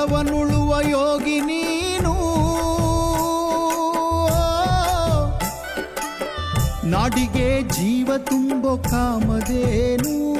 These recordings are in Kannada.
ಹೊಲವನ್ನುಳುವ ಯೋಗಿ ನೀನು. ನಾಡಿಗೆ ಜೀವ ತುಂಬೋ ಕಾಮಧೇನು.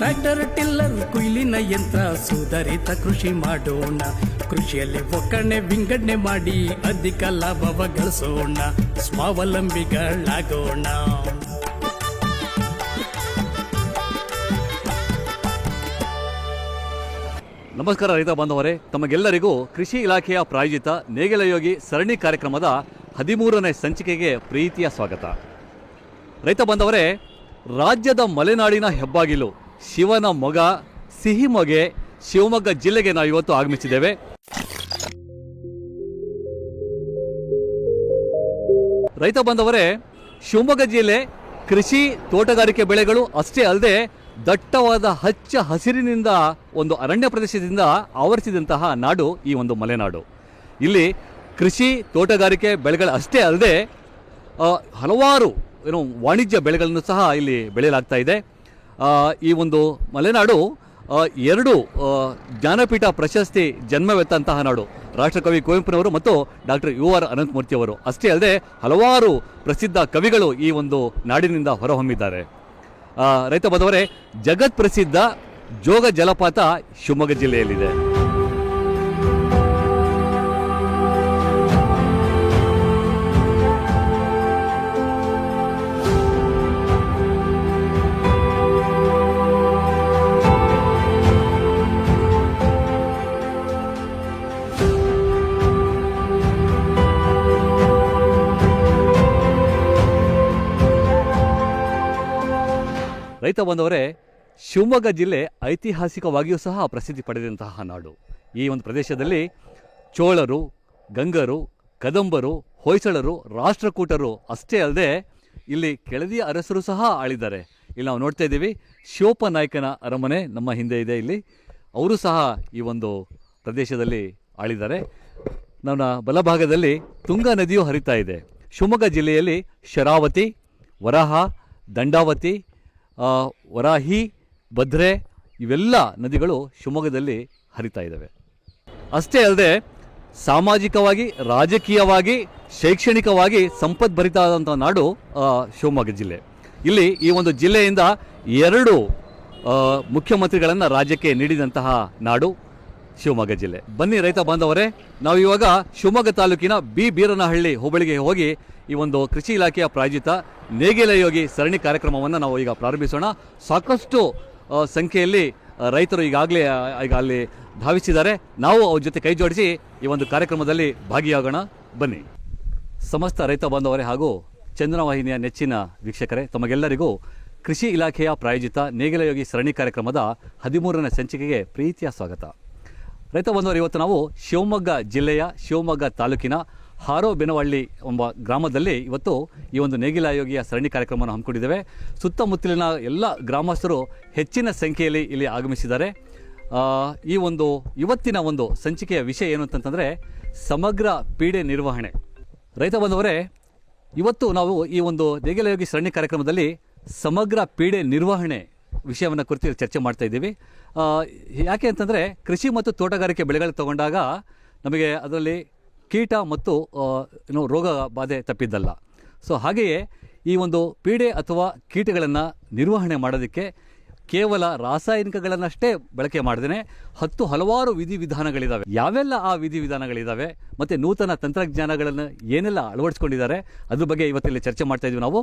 ಟ್ರ್ಯಾಕ್ಟರ್ ಟಿಲ್ಲರ್ ಕುಯ್ಲಿನ ಯಂತ್ರ ಸುಧಾರಿತ ಕೃಷಿ ಮಾಡೋಣ ಕೃಷಿಯಲ್ಲಿ ಒಕ್ಕಣೆ ವಿಂಗಡಣೆ ಮಾಡಿ ಅಧಿಕ ಲಾಭವ ಗಳಿಸೋಣ ಸ್ವಾವಲಂಬಿಗಳಾಗೋಣ ನಮಸ್ಕಾರ ರೈತ ಬಾಂಧವರೇ, ತಮಗೆಲ್ಲರಿಗೂ ಕೃಷಿ ಇಲಾಖೆಯ ಪ್ರಾಯೋಜಿತ ನೇಗಿಲಯೋಗಿ ಸರಣಿ ಕಾರ್ಯಕ್ರಮದ ಹದಿಮೂರನೇ ಸಂಚಿಕೆಗೆ ಪ್ರೀತಿಯ ಸ್ವಾಗತ. ರೈತ ಬಾಂಧವರೇ, ರಾಜ್ಯದ ಮಲೆನಾಡಿನ ಹೆಬ್ಬಾಗಿಲು ಶಿವನ ಮೊಗ ಸಿಹಿ ಮೊಗೆ ಶಿವಮೊಗ್ಗ ಜಿಲ್ಲೆಗೆ ನಾವು ಇವತ್ತು ಆಗಮಿಸಿದ್ದೇವೆ. ರೈತ ಬಂದವರೇ ಶಿವಮೊಗ್ಗ ಜಿಲ್ಲೆ ಕೃಷಿ ತೋಟಗಾರಿಕೆ ಬೆಳೆಗಳು ಅಷ್ಟೇ ಅಲ್ಲದೆ ದಟ್ಟವಾದ ಹಚ್ಚ ಹಸಿರಿನಿಂದ ಒಂದು ಅರಣ್ಯ ಪ್ರದೇಶದಿಂದ ಆವರಿಸಿದಂತಹ ನಾಡು ಈ ಒಂದು ಮಲೆನಾಡು. ಇಲ್ಲಿ ಕೃಷಿ ತೋಟಗಾರಿಕೆ ಬೆಳೆಗಳು ಅಷ್ಟೇ ಅಲ್ಲದೆ ಹಲವಾರು ಏನು ವಾಣಿಜ್ಯ ಬೆಳೆಗಳನ್ನು ಸಹ ಇಲ್ಲಿ ಬೆಳೆಯಲಾಗ್ತಾ ಇದೆ. ಈ ಒಂದು ಮಲೆನಾಡು ಎರಡು ಜ್ಞಾನಪೀಠ ಪ್ರಶಸ್ತಿ ಜನ್ಮವೆತ್ತಂತಹ ನಾಡು. ರಾಷ್ಟ್ರಕವಿ ಕುವೆಂಪುನವರು ಮತ್ತು ಡಾಕ್ಟರ್ ಯು ಆರ್ ಅನಂತಮೂರ್ತಿಯವರು ಅಷ್ಟೇ ಅಲ್ಲದೆ ಹಲವಾರು ಪ್ರಸಿದ್ಧ ಕವಿಗಳು ಈ ಒಂದು ನಾಡಿನಿಂದ ಹೊರಹೊಮ್ಮಿದ್ದಾರೆ. ರೈತ ಬಂದವರೇ ಜಗತ್ ಪ್ರಸಿದ್ಧ ಜೋಗ ಜಲಪಾತ ಶಿವಮೊಗ್ಗ ಜಿಲ್ಲೆಯಲ್ಲಿದೆ. ರೈತ ಬಂದವರೇ, ಶಿವಮೊಗ್ಗ ಜಿಲ್ಲೆ ಐತಿಹಾಸಿಕವಾಗಿಯೂ ಸಹ ಪ್ರಸಿದ್ಧಿ ಪಡೆದಂತಹ ನಾಡು. ಈ ಒಂದು ಪ್ರದೇಶದಲ್ಲಿ ಚೋಳರು, ಗಂಗರು, ಕದಂಬರು, ಹೊಯ್ಸಳರು, ರಾಷ್ಟ್ರಕೂಟರು ಅಷ್ಟೇ ಅಲ್ಲದೆ ಇಲ್ಲಿ ಕೆಳದಿಯ ಅರಸರು ಸಹ ಆಳಿದ್ದಾರೆ. ಇಲ್ಲಿ ನಾವು ನೋಡ್ತಾ ಇದ್ದೀವಿ, ಶಿವಪ್ಪ ನಾಯಕನ ಅರಮನೆ ನಮ್ಮ ಹಿಂದೆ ಇದೆ ಇಲ್ಲಿ. ಅವರು ಸಹ ಈ ಒಂದು ಪ್ರದೇಶದಲ್ಲಿ ಆಳಿದ್ದಾರೆ. ನನ್ನ ಬಲಭಾಗದಲ್ಲಿ ತುಂಗಾ ನದಿಯು ಹರಿತಾ ಇದೆ. ಶಿವಮೊಗ್ಗ ಜಿಲ್ಲೆಯಲ್ಲಿ ಶರಾವತಿ, ವರಹ, ದಂಡಾವತಿ ವರಾಹಿ, ಭದ್ರೆ ಇವೆಲ್ಲ ನದಿಗಳು ಶಿವಮೊಗ್ಗದಲ್ಲಿ ಹರಿತಾ ಇದ್ದಾವೆ. ಅಷ್ಟೇ ಅಲ್ಲದೆ ಸಾಮಾಜಿಕವಾಗಿ, ರಾಜಕೀಯವಾಗಿ, ಶೈಕ್ಷಣಿಕವಾಗಿ ಸಂಪದ್ಭರಿತವಾದಂಥ ನಾಡು ಶಿವಮೊಗ್ಗ ಜಿಲ್ಲೆ. ಇಲ್ಲಿ ಈ ಒಂದು ಜಿಲ್ಲೆಯಿಂದ ಎರಡು ಮುಖ್ಯಮಂತ್ರಿಗಳನ್ನು ರಾಜ್ಯಕ್ಕೆ ನೀಡಿದಂತಹ ನಾಡು ಶಿವಮೊಗ್ಗ ಜಿಲ್ಲೆ. ಬನ್ನಿ ರೈತ ಬಾಂಧವರೇ ನಾವು ಇವಾಗ ಶಿವಮೊಗ್ಗ ತಾಲೂಕಿನ ಬಿ. ಬೀರನಹಳ್ಳಿ ಹೋಬಳಿಗೆ ಹೋಗಿ ಈ ಒಂದು ಕೃಷಿ ಇಲಾಖೆಯ ಪ್ರಾಯೋಜಿತ ನೇಗಿಲ ಯೋಗಿ ಸರಣಿ ಕಾರ್ಯಕ್ರಮವನ್ನು ನಾವು ಈಗ ಪ್ರಾರಂಭಿಸೋಣ. ಸಾಕಷ್ಟು ಸಂಖ್ಯೆಯಲ್ಲಿ ರೈತರು ಈಗಾಗಲೇ ಈಗ ಅಲ್ಲಿ ಧಾವಿಸಿದ್ದಾರೆ. ನಾವು ಅವ್ರ ಜೊತೆ ಕೈ ಜೋಡಿಸಿ ಈ ಒಂದು ಕಾರ್ಯಕ್ರಮದಲ್ಲಿ ಭಾಗಿಯಾಗೋಣ. ಬನ್ನಿ. ಸಮಸ್ತ ರೈತ ಬಾಂಧವರೇ ಹಾಗೂ ಚಂದ್ರವಾಹಿನಿಯ ನೆಚ್ಚಿನ ವೀಕ್ಷಕರೇ, ತಮಗೆಲ್ಲರಿಗೂ ಕೃಷಿ ಇಲಾಖೆಯ ಪ್ರಾಯೋಜಿತ ನೇಗಿಲಯೋಗಿ ಸರಣಿ ಕಾರ್ಯಕ್ರಮದ ಹದಿಮೂರನೇ ಸಂಚಿಕೆಗೆ ಪ್ರೀತಿಯ ಸ್ವಾಗತ. ರೈತ ಬಂಧುವರು, ಇವತ್ತು ನಾವು ಶಿವಮೊಗ್ಗ ಜಿಲ್ಲೆಯ ಶಿವಮೊಗ್ಗ ತಾಲೂಕಿನ ಹಾರೋಬೆನವಳ್ಳಿ ಎಂಬ ಗ್ರಾಮದಲ್ಲಿ ಇವತ್ತು ಈ ಒಂದು ನೇಗಿಲ ನೇಗಿಲಾಯೋಗಿಯ ಸರಣಿ ಕಾರ್ಯಕ್ರಮವನ್ನು ಹಮ್ಮಿಕೊಂಡಿದ್ದೇವೆ. ಸುತ್ತಮುತ್ತಲಿನ ಎಲ್ಲ ಗ್ರಾಮಸ್ಥರು ಹೆಚ್ಚಿನ ಸಂಖ್ಯೆಯಲ್ಲಿ ಇಲ್ಲಿ ಆಗಮಿಸಿದ್ದಾರೆ. ಈ ಒಂದು ಇವತ್ತಿನ ಒಂದು ಸಂಚಿಕೆಯ ವಿಷಯ ಏನು ಅಂತಂತಂದರೆ ಸಮಗ್ರ ಪೀಡೆ ನಿರ್ವಹಣೆ. ರೈತ ಬಂಧುವರೇ, ಇವತ್ತು ನಾವು ಈ ಒಂದು ನೇಗಿಲಯೋಗಿ ಸರಣಿ ಕಾರ್ಯಕ್ರಮದಲ್ಲಿ ಸಮಗ್ರ ಪೀಡೆ ನಿರ್ವಹಣೆ ವಿಷಯವನ್ನು ಕುರಿತು ಚರ್ಚೆ ಮಾಡ್ತಾ ಇದ್ದೀವಿ. ಯಾಕೆ ಅಂತಂದರೆ ಕೃಷಿ ಮತ್ತು ತೋಟಗಾರಿಕೆ ಬೆಳೆಗಳು ತಗೊಂಡಾಗ ನಮಗೆ ಅದರಲ್ಲಿ ಕೀಟ ಮತ್ತು ಏನು ರೋಗ ಬಾಧೆ ತಪ್ಪಿದ್ದಲ್ಲ. ಸೊ ಹಾಗೆಯೇ ಈ ಒಂದು ಪೀಡೆ ಅಥವಾ ಕೀಟಗಳನ್ನು ನಿರ್ವಹಣೆ ಮಾಡೋದಕ್ಕೆ ಕೇವಲ ರಾಸಾಯನಿಕಗಳನ್ನಷ್ಟೇ ಬಳಕೆ ಮಾಡದೇನೆ, ಹತ್ತು ಹಲವಾರು ವಿಧಿವಿಧಾನಗಳಿದ್ದಾವೆ ಯಾವೆಲ್ಲ ಆ ವಿಧಿವಿಧಾನಗಳಿದ್ದಾವೆ ಮತ್ತು ನೂತನ ತಂತ್ರಜ್ಞಾನಗಳನ್ನು ಏನೆಲ್ಲ ಅಳವಡಿಸ್ಕೊಂಡಿದ್ದಾರೆ, ಅದ್ರ ಬಗ್ಗೆ ಇವತ್ತಿಲ್ಲಿ ಚರ್ಚೆ ಮಾಡ್ತಾ ಇದ್ವಿ ನಾವು.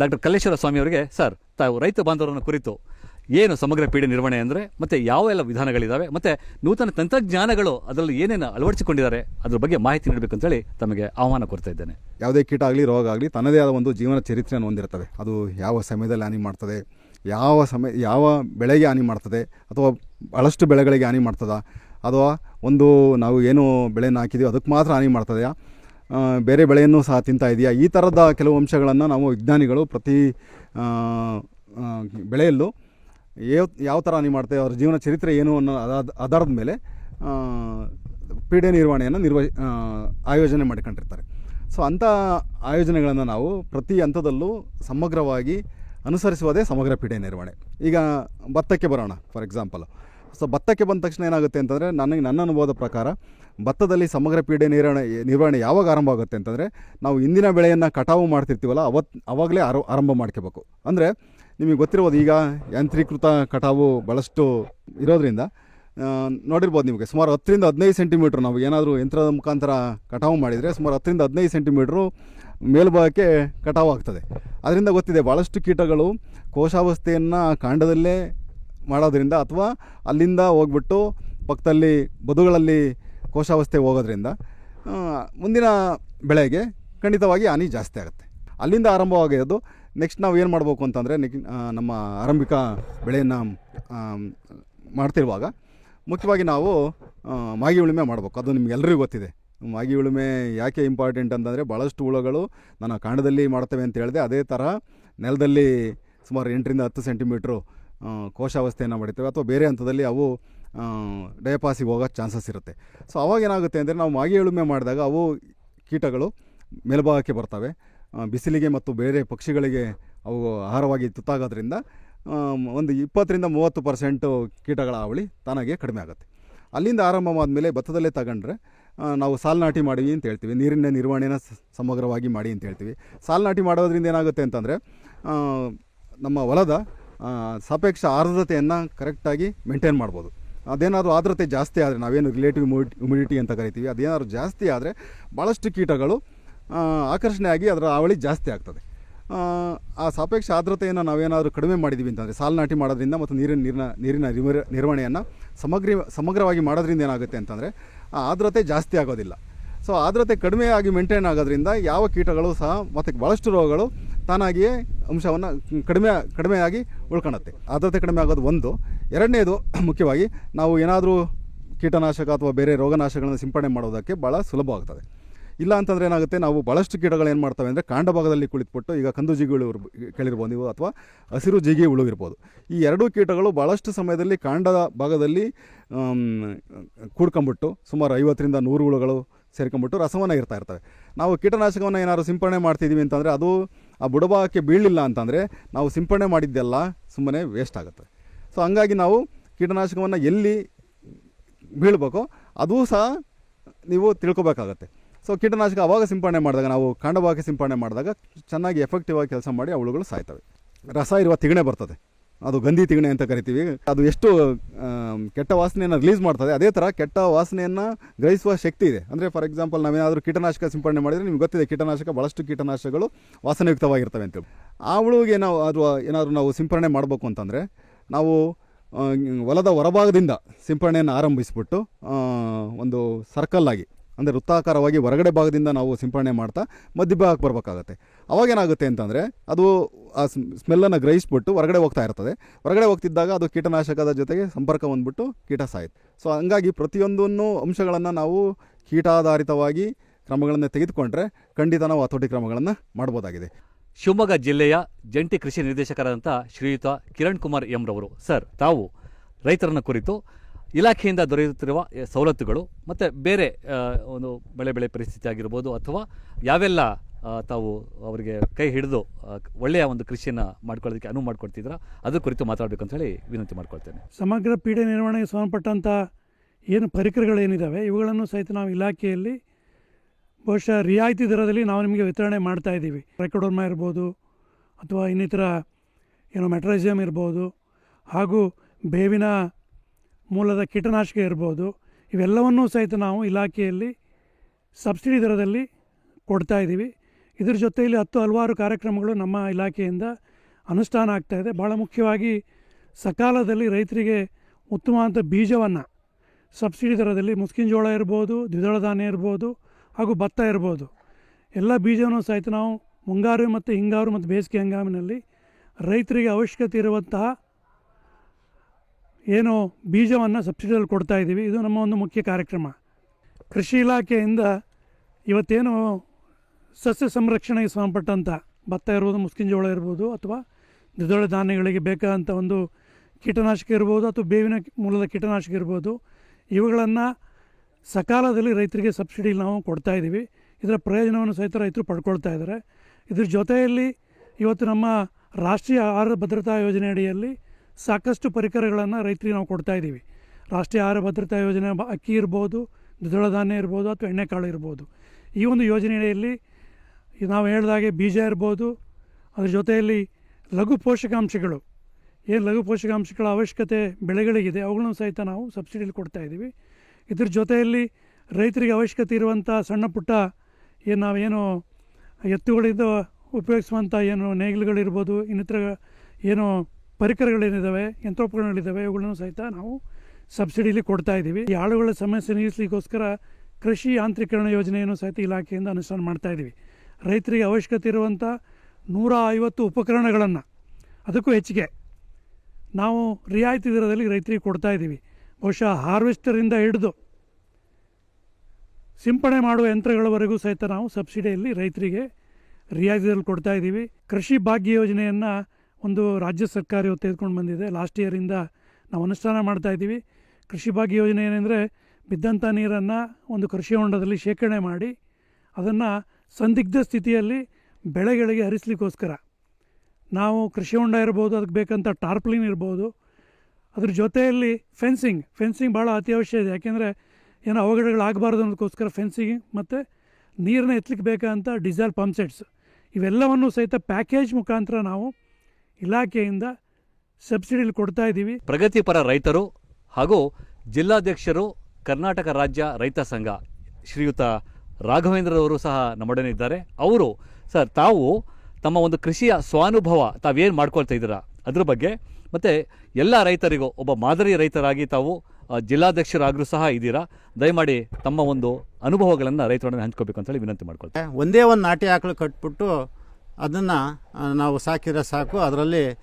ಡಾಕ್ಟರ್ ಕಲ್ಲೇಶ್ವರ ಸ್ವಾಮಿ ಅವರಿಗೆ, ಸರ್, ತಾವು ರೈತ ಬಾಂಧವರನ್ನು ಕುರಿತು ಏನು ಸಮಗ್ರ ಪೀಡೆ ನಿರ್ವಹಣೆ ಅಂದರೆ, ಮತ್ತು ಯಾವ ಎಲ್ಲ ವಿಧಾನಗಳಿದ್ದಾವೆ ಮತ್ತು ನೂತನ ತಂತ್ರಜ್ಞಾನಗಳು ಅದರಲ್ಲಿ ಏನೇನು ಅಳವಡಿಸಿಕೊಂಡಿದ್ದಾರೆ, ಅದ್ರ ಬಗ್ಗೆ ಮಾಹಿತಿ ನೀಡಬೇಕು ಅಂತೇಳಿ ತಮಗೆ ಆಹ್ವಾನ ಕೊಡ್ತಾ ಇದ್ದೇನೆ. ಯಾವುದೇ ಕೀಟ ಆಗಲಿ ರೋಗ ಆಗಲಿ ತನ್ನದೇ ಆದ ಒಂದು ಜೀವನ ಚರಿತ್ರೆಯನ್ನು ಹೊಂದಿರ್ತದೆ ಅದು ಯಾವ ಸಮಯದಲ್ಲಿ ಹಾನಿ ಮಾಡ್ತದೆ, ಯಾವ ಸಮಯ, ಯಾವ ಬೆಳೆಗೆ ಹಾನಿ ಮಾಡ್ತದೆ, ಅಥವಾ ಭಾಳಷ್ಟು ಬೆಳೆಗಳಿಗೆ ಹಾನಿ ಮಾಡ್ತದ, ಅಥವಾ ಒಂದು ನಾವು ಏನು ಬೆಳೆಯನ್ನು ಹಾಕಿದ್ದೀವಿ ಅದಕ್ಕೆ ಮಾತ್ರ ಹಾನಿ ಮಾಡ್ತದೆಯಾ ಬೇರೆ ಬೆಳೆಯನ್ನು ಸಹ ತಿಂತಾ ಇದೆಯಾ, ಈ ಥರದ ಕೆಲವು ಅಂಶಗಳನ್ನು ನಾವು ವಿಜ್ಞಾನಿಗಳು ಪ್ರತಿ ಬೆಳೆಯಲ್ಲೂ ಯಾವ ಯಾವ ಥರ ನೀವು ಮಾಡ್ತೇವೆ ಅವರ ಜೀವನ ಚರಿತ್ರೆ ಏನು ಅನ್ನೋ ಅದಾದ ಆಧಾರದ ಮೇಲೆ ಪೀಡೆ ನಿರ್ವಹಣೆಯನ್ನು ನಿರ್ವ ಆಯೋಜನೆ ಮಾಡಿಕೊಂಡಿರ್ತಾರೆ. ಸೊ ಅಂಥ ಆಯೋಜನೆಗಳನ್ನು ನಾವು ಪ್ರತಿ ಹಂತದಲ್ಲೂ ಸಮಗ್ರವಾಗಿ ಅನುಸರಿಸುವುದೇ ಸಮಗ್ರ ಪೀಡೆ ನಿರ್ವಹಣೆ. ಈಗ ಭತ್ತಕ್ಕೆ ಬರೋಣ ಫಾರ್ ಎಕ್ಸಾಂಪಲ್ ಸೊ ಭತ್ತಕ್ಕೆ ಬಂದ ತಕ್ಷಣ ಏನಾಗುತ್ತೆ ಅಂತಂದರೆ, ನನಗೆ, ನನ್ನ ಅನುಭವದ ಪ್ರಕಾರ ಭತ್ತದಲ್ಲಿ ಸಮಗ್ರ ಪೀಡೆ ನಿರ್ವಹಣೆ ನಿರ್ವಹಣೆ ಯಾವಾಗ ಆರಂಭ ಆಗುತ್ತೆ ಅಂತಂದರೆ, ನಾವು ಇಂದಿನ ಬೆಳೆಯನ್ನು ಕಟಾವು ಮಾಡ್ತಿರ್ತೀವಲ್ಲ ಅವತ್ತು ಅವಾಗಲೇ ಆರ, ಆರಂಭ ಮಾಡ್ಕೋಬೇಕು. ಅಂದರೆ ನಿಮಗೆ ಗೊತ್ತಿರ್ಬೋದು ಈಗ ಯಾಂತ್ರೀಕೃತ ಕಟಾವು ಭಾಳಷ್ಟು ಇರೋದ್ರಿಂದ ನೋಡಿರ್ಬೋದು ನಿಮಗೆ ಸುಮಾರು ಹತ್ತರಿಂದ ಹದಿನೈದು ಸೆಂಟಿಮೀಟ್ರ್ ನಾವು ಏನಾದರೂ ಯಂತ್ರದ ಮುಖಾಂತರ ಕಟಾವು ಮಾಡಿದರೆ ಸುಮಾರು ಹತ್ತರಿಂದ ಹದಿನೈದು ಸೆಂಟಿಮೀಟ್ರು ಮೇಲ್ಭಾಗಕ್ಕೆ ಕಟಾವು ಆಗ್ತದೆ. ಅದರಿಂದ ಗೊತ್ತಿದೆ ಭಾಳಷ್ಟು ಕೀಟಗಳು ಕೋಶಾವಸ್ಥೆಯನ್ನು ಕಾಂಡದಲ್ಲೇ ಮಾಡೋದ್ರಿಂದ ಅಥವಾ ಅಲ್ಲಿಂದ ಹೋಗ್ಬಿಟ್ಟು ಪಕ್ಕದಲ್ಲಿ ಬದುಗಳಲ್ಲಿ ಕೋಶಾವಸ್ಥೆ ಹೋಗೋದ್ರಿಂದ ಮುಂದಿನ ಬೆಳೆಗೆ ಖಂಡಿತವಾಗಿ ಹಾನಿ ಜಾಸ್ತಿ ಆಗುತ್ತೆ. ಅಲ್ಲಿಂದ ಆರಂಭವಾಗಿರೋದು ನೆಕ್ಸ್ಟ್ ನಾವು ಏನು ಮಾಡಬೇಕು ಅಂತಂದರೆ ನೆಕ್ ನಮ್ಮ ಆರಂಭಿಕ ಬೆಳೆಯನ್ನು ಮಾಡ್ತಿರುವಾಗ ಮುಖ್ಯವಾಗಿ ನಾವು ಮಾಗಿ ಉಳುಮೆ ಮಾಡಬೇಕು. ಅದು ನಿಮಗೆಲ್ಲರಿಗೂ ಗೊತ್ತಿದೆ. ಮಾಗಿ ಉಳುಮೆ ಯಾಕೆ ಇಂಪಾರ್ಟೆಂಟ್ ಅಂತಂದರೆ ಭಾಳಷ್ಟು ಹುಳುಗಳು ನಾನು ಕಾಂಡದಲ್ಲಿ ಮಾಡ್ತೇವೆ ಅಂತ ಹೇಳಿದೆ. ಅದೇ ಥರ ನೆಲದಲ್ಲಿ ಸುಮಾರು ಎಂಟರಿಂದ ಹತ್ತು ಸೆಂಟಿಮೀಟ್ರು ಕೋಶಾವಸ್ಥೆಯನ್ನು ಮಾಡಿರ್ತೇವೆ. ಅಥವಾ ಬೇರೆ ಹಂತದಲ್ಲಿ ಅವು ಡಯಪಾಸಿಗೆ ಹೋಗೋ ಚಾನ್ಸಸ್ ಇರುತ್ತೆ. ಸೊ ಅವಾಗೇನಾಗುತ್ತೆ ಅಂದರೆ ನಾವು ಮಾಗಿ ಉಳುಮೆ ಮಾಡಿದಾಗ ಅವು ಕೀಟಗಳು ಮೇಲ್ಭಾಗಕ್ಕೆ ಬರ್ತವೆ. ಬಿಸಿಲಿಗೆ ಮತ್ತು ಬೇರೆ ಪಕ್ಷಿಗಳಿಗೆ ಅವು ಆಹಾರವಾಗಿ ತುತ್ತಾಗೋದ್ರಿಂದ ಒಂದು ಇಪ್ಪತ್ತರಿಂದ ಮೂವತ್ತು ಪರ್ಸೆಂಟು ಕೀಟಗಳ ಹಾವಳಿ ತಾನಾಗೆ ಕಡಿಮೆ ಆಗುತ್ತೆ. ಅಲ್ಲಿಂದ ಆರಂಭವಾದ ಮೇಲೆ ಭತ್ತದಲ್ಲೇ ತಗೊಂಡ್ರೆ ನಾವು ಸಾಲ್ ನಾಟಿ ಮಾಡಿವಿ ಅಂತ ಹೇಳ್ತೀವಿ. ನೀರಿನ ನಿರ್ವಹಣೆನ ಸಮಗ್ರವಾಗಿ ಮಾಡಿ ಅಂತ ಹೇಳ್ತೀವಿ. ಸಾಲ್ ನಾಟಿ ಮಾಡೋದ್ರಿಂದ ಏನಾಗುತ್ತೆ ಅಂತಂದರೆ ನಮ್ಮ ಹೊಲದ ಸಾಪೇಕ್ಷ ಆರ್ದ್ರತೆಯನ್ನು ಕರೆಕ್ಟಾಗಿ ಮೇಂಟೈನ್ ಮಾಡ್ಬೋದು. ಅದೇನಾದರೂ ಆರ್ದ್ರತೆ ಜಾಸ್ತಿ ಆದರೆ, ನಾವೇನು ರಿಲೇಟಿವ್ ಹ್ಯುಮಿಡಿಟಿ ಅಂತ ಕರಿತೀವಿ, ಅದೇನಾದ್ರು ಜಾಸ್ತಿ ಆದರೆ ಭಾಳಷ್ಟು ಕೀಟಗಳು ಆಕರ್ಷಣೆಯಾಗಿ ಅದರ ಹಾವಳಿ ಜಾಸ್ತಿ ಆಗ್ತದೆ. ಆ, ಸಾಪೇಕ್ಷ ಆರ್ದ್ರತೆಯನ್ನು ನಾವೇನಾದರೂ ಕಡಿಮೆ ಮಾಡಿದ್ದೀವಿ ಅಂತಂದರೆ ಸಾಲು ನಾಟಿ ಮಾಡೋದ್ರಿಂದ ಮತ್ತು ನೀರಿನ ನೀರಿನ ನೀರಿನ ನಿರ್ವ- ನಿರ್ವಹಣೆಯನ್ನು ಸಮಗ್ರ ಸಮಗ್ರವಾಗಿ ಮಾಡೋದ್ರಿಂದ ಏನಾಗುತ್ತೆ ಅಂತಂದರೆ ಆ ಆರ್ದ್ರತೆ ಜಾಸ್ತಿ ಆಗೋದಿಲ್ಲ. ಸೊ ಆರ್ದ್ರತೆ ಕಡಿಮೆಯಾಗಿ ಮೇಂಟೈನ್ ಆಗೋದ್ರಿಂದ ಯಾವ ಕೀಟಗಳು ಸಹ ಮತ್ತು ಭಾಳಷ್ಟು ರೋಗಗಳು ತಾನಾಗಿಯೇ ಅಂಶವನ್ನು ಕಡಿಮೆ ಕಡಿಮೆಯಾಗಿ ಉಳ್ಕೊಳತ್ತೆ ಆರ್ದ್ರತೆ ಕಡಿಮೆ ಆಗೋದು ಒಂದು. ಎರಡನೇದು ಮುಖ್ಯವಾಗಿ ನಾವು ಏನಾದರೂ ಕೀಟನಾಶಕ ಅಥವಾ ಬೇರೆ ರೋಗನಾಶಕಗಳನ್ನು ಸಿಂಪಡಣೆ ಮಾಡೋದಕ್ಕೆ ಭಾಳ ಸುಲಭವಾಗ್ತದೆ. ಇಲ್ಲ ಅಂತಂದರೆ ಏನಾಗುತ್ತೆ, ನಾವು ಭಾಳಷ್ಟು ಕೀಟಗಳು ಏನು ಮಾಡ್ತವೆ ಅಂದರೆ ಕಾಂಡ ಭಾಗದಲ್ಲಿ ಕುಳಿತುಬಿಟ್ಟು ಈಗ ಕಂದು ಜಿಗಿಳು ಕೇಳಿರ್ಬೋದು ನೀವು, ಅಥವಾ ಹಸಿರು ಜಿಗಿ ಹುಳು ಈ ಎರಡೂ ಕೀಟಗಳು ಭಾಳಷ್ಟು ಸಮಯದಲ್ಲಿ ಕಾಂಡದ ಭಾಗದಲ್ಲಿ ಕೂಡ್ಕೊಂಬಿಟ್ಟು ಸುಮಾರು ಐವತ್ತರಿಂದ ನೂರು ಹುಳುಗಳು ಸೇರ್ಕೊಂಬಿಟ್ಟು ರಸವನ್ನು ಇರ್ತಾ ಇರ್ತವೆ. ನಾವು ಕೀಟನಾಶಕವನ್ನು ಏನಾದ್ರು ಸಿಂಪಡಣೆ ಮಾಡ್ತಿದ್ದೀವಿ ಅಂತಂದರೆ ಅದು ಆ ಬುಡಭಾಗಕ್ಕೆ ಬೀಳಲಿಲ್ಲ ಅಂತಂದರೆ ನಾವು ಸಿಂಪಡಣೆ ಮಾಡಿದ್ದೆಲ್ಲ ಸುಮ್ಮನೆ ವೇಸ್ಟ್ ಆಗುತ್ತೆ. ಸೊ ಹಂಗಾಗಿ ನಾವು ಕೀಟನಾಶಕವನ್ನು ಎಲ್ಲಿ ಬೀಳ್ಬೇಕೋ, ಅದೂ ಸಹ ನೀವು ತಿಳ್ಕೊಬೇಕಾಗತ್ತೆ. ಸೊ ಕೀಟನಾಶಕ ಅವಾಗ ಸಿಂಪಡಣೆ ಮಾಡಿದಾಗ, ನಾವು ಕಾಂಡಭಾಗಕ್ಕೆ ಸಿಂಪಡಣೆ ಮಾಡಿದಾಗ ಚೆನ್ನಾಗಿ ಎಫೆಕ್ಟಿವ್ ಆಗಿ ಕೆಲಸ ಮಾಡಿ ಅವುಗಳು ಸಾಯ್ತವೆ. ರಸ ಇರುವ ತಿಗಣೆ ಬರ್ತದೆ. ಅದು ಗಂಧಿ ತಿಗಣೆ ಅಂತ ಕರಿತೀವಿ. ಅದು ಎಷ್ಟು ಕೆಟ್ಟ ವಾಸನೆಯನ್ನು ರಿಲೀಸ್ ಮಾಡ್ತದೆ, ಅದೇ ಥರ ಕೆಟ್ಟ ವಾಸನೆಯನ್ನು ಗ್ರಹಿಸುವ ಶಕ್ತಿ ಇದೆ. ಅಂದರೆ ಫಾರ್ ಎಕ್ಸಾಂಪಲ್ ನಾವೇನಾದರೂ ಕೀಟನಾಶಕ ಸಿಂಪಡಣೆ ಮಾಡಿದರೆ ನಿಮ್ಗೆ ಗೊತ್ತಿದೆ, ಕೀಟನಾಶಕ ಭಾಳಷ್ಟು ಕೀಟನಾಶಕಗಳು ವಾಸನಯುಕ್ತವಾಗಿರ್ತವೆ ಅಂತೇಳಿ ಆ ಹುಳುವಿಗೆ ನಾವು, ಅದು ಏನಾದರೂ ನಾವು ಸಿಂಪಡಣೆ ಮಾಡಬೇಕು ಅಂತಂದರೆ, ನಾವು ಹೊಲದ ಹೊರಭಾಗದಿಂದ ಸಿಂಪಡಣೆಯನ್ನು ಆರಂಭಿಸಿಬಿಟ್ಟು ಒಂದು ಸರ್ಕಲ್ ಆಗಿ ಅಂದರೆ ವೃತ್ತಾಕಾರವಾಗಿ ಹೊರಗಡೆ ಭಾಗದಿಂದ ನಾವು ಸಿಂಪಡಣೆ ಮಾಡ್ತಾ ಮಧ್ಯಭಾಗಕ್ಕೆ ಬರಬೇಕಾಗತ್ತೆ. ಅವಾಗೇನಾಗುತ್ತೆ ಅಂತಂದರೆ ಅದು ಆ ಸ್ಮೆಲ್ಲನ್ನು ಗ್ರಹಿಸ್ಬಿಟ್ಟು ಹೊರಗಡೆ ಹೋಗ್ತಾ ಇರ್ತದೆ. ಹೊರಗಡೆ ಹೋಗ್ತಿದ್ದಾಗ ಅದು ಕೀಟನಾಶಕದ ಜೊತೆಗೆ ಸಂಪರ್ಕ ಬಂದ್ಬಿಟ್ಟು ಕೀಟ ಸಾಯುತ್ತೆ. ಸೊ ಹಂಗಾಗಿ ಪ್ರತಿಯೊಂದನ್ನು ಅಂಶಗಳನ್ನು ನಾವು ಕೀಟಾಧಾರಿತವಾಗಿ ಕ್ರಮಗಳನ್ನು ತೆಗೆದುಕೊಂಡ್ರೆ ಖಂಡಿತ ನಾವು ಹತೋಟಿ ಕ್ರಮಗಳನ್ನು ಮಾಡ್ಬೋದಾಗಿದೆ. ಶಿವಮೊಗ್ಗ ಜಿಲ್ಲೆಯ ಜಂಟಿ ಕೃಷಿ ನಿರ್ದೇಶಕರಾದಂಥ ಶ್ರೀಯುತ ಕಿರಣ್ ಕುಮಾರ್ ಎಂರವರು. ಸರ್, ತಾವು ರೈತರನ್ನ ಕುರಿತು ಇಲಾಖೆಯಿಂದ ದೊರೆಯುತ್ತಿರುವ ಸವಲತ್ತುಗಳು ಮತ್ತು ಬೇರೆ ಒಂದು ಬೆಳೆ ಬೆಳೆ ಪರಿಸ್ಥಿತಿ ಆಗಿರ್ಬೋದು ಅಥವಾ ಯಾವೆಲ್ಲ ತಾವು ಅವರಿಗೆ ಕೈ ಹಿಡಿದು ಒಳ್ಳೆಯ ಒಂದು ಕೃಷಿಯನ್ನು ಮಾಡ್ಕೊಳ್ಳೋದಕ್ಕೆ ಅನುವು ಮಾಡಿಕೊಡ್ತಿದ್ರ ಅದ್ರ ಕುರಿತು ಮಾತಾಡಬೇಕು ಅಂತ ಹೇಳಿ ವಿನಂತಿ ಮಾಡ್ಕೊಳ್ತೇನೆ. ಸಮಗ್ರ ಪೀಡೆ ನಿರ್ವಹಣೆಗೆ ಸಂಬಂಧಪಟ್ಟಂಥ ಏನು ಪರಿಕರಗಳೇನಿದ್ದಾವೆ ಇವುಗಳನ್ನು ಸಹಿತ ನಾವು ಇಲಾಖೆಯಲ್ಲಿ ಬಹುಶಃ ರಿಯಾಯಿತಿ ದರದಲ್ಲಿ ನಾವು ನಿಮಗೆ ವಿತರಣೆ ಮಾಡ್ತಾ ಇದ್ದೀವಿ. ಟ್ರೈಕೋಡರ್ಮಾ ಇರ್ಬೋದು ಅಥವಾ ಇನ್ನಿತರ ಏನೋ ಮೆಟ್ರೈಸಿಯಮ್ ಇರ್ಬೋದು ಹಾಗೂ ಬೇವಿನ ಮೂಲದ ಕೀಟನಾಶಕ ಇರ್ಬೋದು, ಇವೆಲ್ಲವನ್ನೂ ಸಹಿತ ನಾವು ಇಲಾಖೆಯಲ್ಲಿ ಸಬ್ಸಿಡಿ ದರದಲ್ಲಿ ಕೊಡ್ತಾ ಇದ್ದೀವಿ. ಇದರ ಜೊತೆಯಲ್ಲಿ ಹತ್ತು ಹಲವಾರು ಕಾರ್ಯಕ್ರಮಗಳು ನಮ್ಮ ಇಲಾಖೆಯಿಂದ ಅನುಷ್ಠಾನ ಆಗ್ತಾ ಇದೆ. ಭಾಳ ಮುಖ್ಯವಾಗಿ ಸಕಾಲದಲ್ಲಿ ರೈತರಿಗೆ ಉತ್ತಮವಾದಂಥ ಬೀಜವನ್ನು ಸಬ್ಸಿಡಿ ದರದಲ್ಲಿ ಮುಸ್ಕಿನ ಜೋಳ ಇರ್ಬೋದು, ದ್ವಿದಳ ಧಾನ್ಯ ಇರ್ಬೋದು ಹಾಗೂ ಭತ್ತ ಇರ್ಬೋದು. ಎಲ್ಲ ಬೀಜವನ್ನು ಸಹಿತ ನಾವು ಮುಂಗಾರು ಮತ್ತು ಹಿಂಗಾರು ಮತ್ತು ಬೇಸಿಗೆ ಹಂಗಾಮಿನಲ್ಲಿ ರೈತರಿಗೆ ಅವಶ್ಯಕತೆ ಇರುವಂತಹ ಏನು ಬೀಜವನ್ನು ಸಬ್ಸಿಡಿಯಲ್ಲಿ ಕೊಡ್ತಾ ಇದ್ದೀವಿ. ಇದು ನಮ್ಮ ಒಂದು ಮುಖ್ಯ ಕಾರ್ಯಕ್ರಮ. ಕೃಷಿ ಇಲಾಖೆಯಿಂದ ಇವತ್ತೇನು ಸಸ್ಯ ಸಂರಕ್ಷಣೆಗೆ ಸಂಬಂಧಪಟ್ಟಂಥ ಭತ್ತ ಇರ್ಬೋದು, ಮುಸ್ಕಿನ ಜೋಳ ಇರ್ಬೋದು ಅಥವಾ ದ್ವಿದಳ ಧಾನ್ಯಗಳಿಗೆ ಬೇಕಾದಂಥ ಒಂದು ಕೀಟನಾಶಕ ಇರ್ಬೋದು ಅಥವಾ ಬೇವಿನ ಮೂಲದ ಕೀಟನಾಶಕ ಇರ್ಬೋದು, ಇವುಗಳನ್ನು ಸಕಾಲದಲ್ಲಿ ರೈತರಿಗೆ ಸಬ್ಸಿಡಿ ನಾವು ಕೊಡ್ತಾ ಇದ್ದೀವಿ. ಇದರ ಪ್ರಯೋಜನವನ್ನು ಸಹಿತ ರೈತರು ಪಡ್ಕೊಳ್ತಾ ಇದ್ದಾರೆ. ಇದ್ರ ಜೊತೆಯಲ್ಲಿ ಇವತ್ತು ನಮ್ಮ ರಾಷ್ಟ್ರೀಯ ಆಹಾರ ಭದ್ರತಾ ಯೋಜನೆ ಅಡಿಯಲ್ಲಿ ಸಾಕಷ್ಟು ಪರಿಕರಗಳನ್ನು ರೈತರಿಗೆ ನಾವು ಕೊಡ್ತಾ ಇದ್ದೀವಿ. ರಾಷ್ಟ್ರೀಯ ಆಹಾರ ಭದ್ರತಾ ಯೋಜನೆ ಅಕ್ಕಿ ಇರ್ಬೋದು, ದ್ವಿದಳ ಧಾನ್ಯ ಇರ್ಬೋದು ಅಥವಾ ಎಣ್ಣೆಕಾಳು ಇರ್ಬೋದು. ಈ ಒಂದು ಯೋಜನೆಯಲ್ಲಿ ನಾವು ಹೇಳಿದಾಗೆ ಬೀಜ ಇರ್ಬೋದು, ಅದ್ರ ಜೊತೆಯಲ್ಲಿ ಲಘು ಪೋಷಕಾಂಶಗಳು. ಏನು ಲಘು ಪೋಷಕಾಂಶಗಳ ಅವಶ್ಯಕತೆ ಬೆಳೆಗಳಿಗಿದೆ ಅವುಗಳನ್ನು ಸಹಿತ ನಾವು ಸಬ್ಸಿಡಿಯಲ್ಲಿ ಕೊಡ್ತಾ ಇದ್ದೀವಿ. ಇದ್ರ ಜೊತೆಯಲ್ಲಿ ರೈತರಿಗೆ ಅವಶ್ಯಕತೆ ಇರುವಂಥ ಸಣ್ಣ ಪುಟ್ಟ ಏನು ನಾವೇನು ಎತ್ತುಗಳಿಂದ ಉಪಯೋಗಿಸುವಂಥ ಏನು ನೇಗಿಲುಗಳಿರ್ಬೋದು, ಇನ್ನಿತರ ಏನು ಪರಿಕರಗಳೇನಿದ್ದಾವೆ ಯಂತ್ರೋಪಕರಣಗಳಿದ್ದಾವೆ ಇವುಗಳನ್ನು ಸಹಿತ ನಾವು ಸಬ್ಸಿಡಿಲಿ ಕೊಡ್ತಾ ಇದ್ದೀವಿ. ಈ ಆಳುಗಳ ಸಮಸ್ಯೆ ನೀಗಿಸ್ಲಿಕ್ಕೋಸ್ಕರ ಕೃಷಿ ಯಾಂತ್ರೀಕರಣ ಯೋಜನೆಯನ್ನು ಸಹಿತ ಇಲಾಖೆಯಿಂದ ಅನುಷ್ಠಾನ ಮಾಡ್ತಾ ಇದ್ದೀವಿ. ರೈತರಿಗೆ ಅವಶ್ಯಕತೆ ಇರುವಂಥ ನೂರ ಐವತ್ತು ಉಪಕರಣಗಳನ್ನು ಅದಕ್ಕೂ ಹೆಚ್ಚಿಗೆ ನಾವು ರಿಯಾಯಿತಿ ದರದಲ್ಲಿ ರೈತರಿಗೆ ಕೊಡ್ತಾ ಇದ್ದೀವಿ. ಬಹುಶಃ ಹಾರ್ವೆಸ್ಟರಿಂದ ಹಿಡಿದು ಸಿಂಪಡಣೆ ಮಾಡುವ ಯಂತ್ರಗಳವರೆಗೂ ಸಹಿತ ನಾವು ಸಬ್ಸಿಡಿಯಲ್ಲಿ ರೈತರಿಗೆ ರಿಯಾಯಿತಿಯಲ್ಲಿ ಕೊಡ್ತಾ ಇದ್ದೀವಿ. ಕೃಷಿ ಭಾಗ್ಯ ಯೋಜನೆಯನ್ನು ಒಂದು ರಾಜ್ಯ ಸರ್ಕಾರ ಇವತ್ತು ತೆಗೆದುಕೊಂಡು ಬಂದಿದೆ. ಲಾಸ್ಟ್ ಇಯರಿಂದ ನಾವು ಅನುಷ್ಠಾನ ಮಾಡ್ತಾ ಇದ್ದೀವಿ. ಕೃಷಿ ಭಾಗ್ಯ ಯೋಜನೆ ಏನೆಂದರೆ ಬಿದ್ದಂಥ ನೀರನ್ನು ಒಂದು ಕೃಷಿ ಹೊಂಡದಲ್ಲಿ ಶೇಖರಣೆ ಮಾಡಿ ಅದನ್ನು ಸಂದಿಗ್ಧ ಸ್ಥಿತಿಯಲ್ಲಿ ಬೆಳೆಗಳಿಗೆ ಹರಿಸ್ಲಿಕ್ಕೋಸ್ಕರ. ನಾವು ಕೃಷಿ ಹೊಂಡ ಇರ್ಬೋದು, ಅದಕ್ಕೆ ಬೇಕಂತ ಟಾರ್ಪ್ಲಿನ್ ಇರ್ಬೋದು. ಅದ್ರ ಜೊತೆಯಲ್ಲಿ ಫೆನ್ಸಿಂಗ್ ಫೆನ್ಸಿಂಗ್ ಭಾಳ ಅತ್ಯವಶ್ಯ ಇದೆ. ಯಾಕೆಂದರೆ ಏನೋ ಅವಘಡಗಳಾಗಬಾರ್ದು ಅನ್ನೋದಕ್ಕೋಸ್ಕರ ಫೆನ್ಸಿಂಗ್ ಮತ್ತು ನೀರನ್ನ ಎತ್ತಲಿಕ್ಕೆ ಡೀಸೆಲ್ ಪಂಪ್ ಸೆಟ್ಸ್. ಇವೆಲ್ಲವನ್ನು ಸಹಿತ ಪ್ಯಾಕೇಜ್ ಮುಖಾಂತರ ನಾವು ಇಲಾಖೆಯಿಂದ ಸಬ್ಸಿಡಿಲಿ ಕೊಡ್ತಾ ಇದ್ದೀವಿ ಪ್ರಗತಿಪರ ರೈತರು ಹಾಗೂ ಜಿಲ್ಲಾಧ್ಯಕ್ಷರು ಕರ್ನಾಟಕ ರಾಜ್ಯ ರೈತ ಸಂಘ ಶ್ರೀಯುತ ರಾಘವೇಂದ್ರವರು ಸಹ ನಮ್ಮೊಡನೆ ಇದ್ದಾರೆ ಅವರು ಸರ್ ತಾವು ತಮ್ಮ ಒಂದು ಕೃಷಿಯ ಸ್ವಾನುಭವ ತಾವೇನು ಮಾಡ್ಕೊಳ್ತಾ ಇದ್ದೀರಾ? ಅದ್ರ ಬಗ್ಗೆ ಮತ್ತು ಎಲ್ಲ ರೈತರಿಗೂ ಒಬ್ಬ ಮಾದರಿ ರೈತರಾಗಿ ತಾವು ಜಿಲ್ಲಾಧ್ಯಕ್ಷರಾದರೂ ಸಹ ಇದ್ದೀರಾ? ದಯಮಾಡಿ ತಮ್ಮ ಒಂದು ಅನುಭವಗಳನ್ನು ರೈತರೊಡನೆ ಹಂಚ್ಕೋಬೇಕು ಅಂತೇಳಿ ವಿನಂತಿ ಮಾಡ್ಕೊಳ್ತೀನಿ ಒಂದೇ ಒಂದು ನಾಟಿ ಹಾಕಲು ಕಟ್ಬಿಟ್ಟು ಅದನ್ನು ನಾವು ಸಾಕಿದರೆ ಸಾಕು. ಅದರಲ್ಲಿ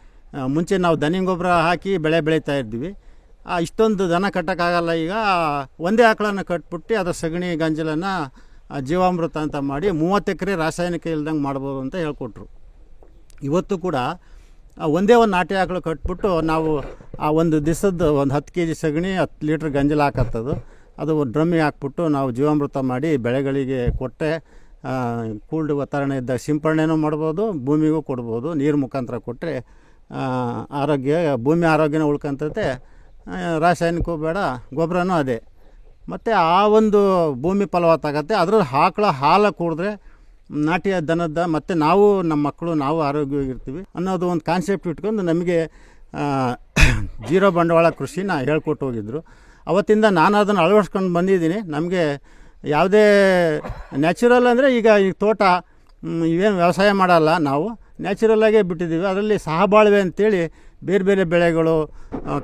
ಮುಂಚೆ ನಾವು ದನಿ ಗೊಬ್ಬರ ಹಾಕಿ ಬೆಳೆ ಬೆಳೀತಾ ಇದ್ವಿ. ಆ, ಇಷ್ಟೊಂದು ದನ ಕಟ್ಟೋಕ್ಕಾಗಲ್ಲ ಈಗ. ಒಂದೇ ಆಕಳನ್ನು ಕಟ್ಬಿಟ್ಟು ಅದರ ಸಗಣಿ ಗಂಜಲನ್ನು ಜೀವಾಮೃತ ಅಂತ ಮಾಡಿ ಮೂವತ್ತು ಎಕರೆ ರಾಸಾಯನಿಕ ಇಲ್ದಂಗೆ ಮಾಡ್ಬೋದು ಅಂತ ಹೇಳ್ಕೊಟ್ರು. ಇವತ್ತು ಕೂಡ ಒಂದೇ ಒಂದು ನಾಟಿ ಆಕಳು ಕಟ್ಬಿಟ್ಟು ನಾವು ಆ ಒಂದು ದಿವಸದ ಒಂದು ಹತ್ತು ಕೆ ಜಿ ಸಗಣಿ ಹತ್ತು ಲೀಟ್ರ್ ಗಂಜಲ ಹಾಕತ್ತದು. ಅದು ಡ್ರಮ್ಮಿಗೆ ಹಾಕ್ಬಿಟ್ಟು ನಾವು ಜೀವಾಮೃತ ಮಾಡಿ ಬೆಳೆಗಳಿಗೆ ಕೊಟ್ಟರೆ ಕೂಲ್ಡ್ ವಾತಾವರಣ ಇದ್ದಾಗ ಸಿಂಪರಣೆನೂ ಮಾಡ್ಬೋದು, ಭೂಮಿಗೂ ಕೊಡ್ಬೋದು. ನೀರು ಮುಖಾಂತರ ಕೊಟ್ಟರೆ ಆರೋಗ್ಯ, ಭೂಮಿ ಆರೋಗ್ಯನೂ ಉಳ್ಕೊಂತೈತೆ. ರಾಸಾಯನಿಕವೂ ಬೇಡ ಗೊಬ್ಬರನೂ ಅದೇ. ಮತ್ತು ಆ ಒಂದು ಭೂಮಿ ಫಲವತ್ತಾಗತ್ತೆ. ಅದ್ರ ಹಾಕಳ ಹಾಲು ಕುಡಿದ್ರೆ ನಾಟಿ ದನದ ಮತ್ತು ನಾವು, ನಮ್ಮ ಮಕ್ಕಳು, ನಾವು ಆರೋಗ್ಯವಾಗಿರ್ತೀವಿ ಅನ್ನೋದು ಒಂದು ಕಾನ್ಸೆಪ್ಟ್ ಇಟ್ಕೊಂಡು ನಮಗೆ ಜೀರೋ ಬಂಡವಾಳ ಕೃಷಿನ ಹೇಳ್ಕೊಟ್ಟು ಹೋಗಿದ್ರು. ಅವತ್ತಿಂದ ನಾನು ಅದನ್ನು ಅಳವಡಿಸ್ಕೊಂಡು ಬಂದಿದ್ದೀನಿ. ನಮಗೆ ಯಾವುದೇ ನ್ಯಾಚುರಲ್ ಅಂದರೆ ಈಗ ಈ ತೋಟ ಇವೇನು ವ್ಯವಸಾಯ ಮಾಡಲ್ಲ ನಾವು. ನ್ಯಾಚುರಲ್ಲಾಗೇ ಬಿಟ್ಟಿದ್ದೀವಿ. ಅದರಲ್ಲಿ ಸಹಬಾಳ್ವೆ ಅಂತೇಳಿ ಬೇರೆ ಬೇರೆ ಬೆಳೆಗಳು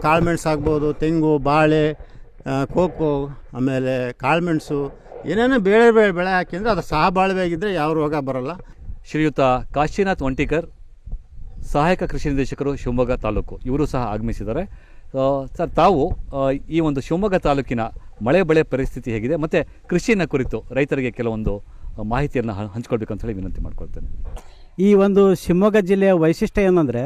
ಕಾಳುಮೆಣ್ಸು ಆಗ್ಬೋದು, ತೆಂಗು, ಬಾಳೆ ಕೋಕೋ, ಆಮೇಲೆ ಕಾಳುಮೆಣಸು, ಏನೇನೋ ಬೇಳೆ ಬೇರೆ ಬೆಳೆ ಹಾಕಿದ್ರೆ ಅದು ಸಹಬಾಳ್ವೆ ಆಗಿದ್ದರೆ ಯಾವ ರೋಗ ಬರೋಲ್ಲ. ಶ್ರೀಯುತ ಕಾಶಿನಾಥ್ ವಂಟಿಕರ್ ಸಹಾಯಕ ಕೃಷಿ ನಿರ್ದೇಶಕರು ಶಿವಮೊಗ್ಗ ತಾಲೂಕು. ಇವರು ಸಹ ಆಗಮಿಸಿದ್ದಾರೆ. ಸರ್, ತಾವು ಈ ಒಂದು ಶಿವಮೊಗ್ಗ ತಾಲೂಕಿನ ಮಳೆ ಬೆಳೆ ಪರಿಸ್ಥಿತಿ ಹೇಗಿದೆ ಮತ್ತು ಕೃಷಿಯನ್ನು ಕುರಿತು ರೈತರಿಗೆ ಕೆಲವೊಂದು ಮಾಹಿತಿಯನ್ನು ಹಂಚ್ಕೊಳ್ಬೇಕು ಅಂತ ಹೇಳಿ ವಿನಂತಿ ಮಾಡ್ಕೊಳ್ತೇನೆ. ಈ ಒಂದು ಶಿವಮೊಗ್ಗ ಜಿಲ್ಲೆಯ ವೈಶಿಷ್ಟ್ಯ ಏನಂದರೆ,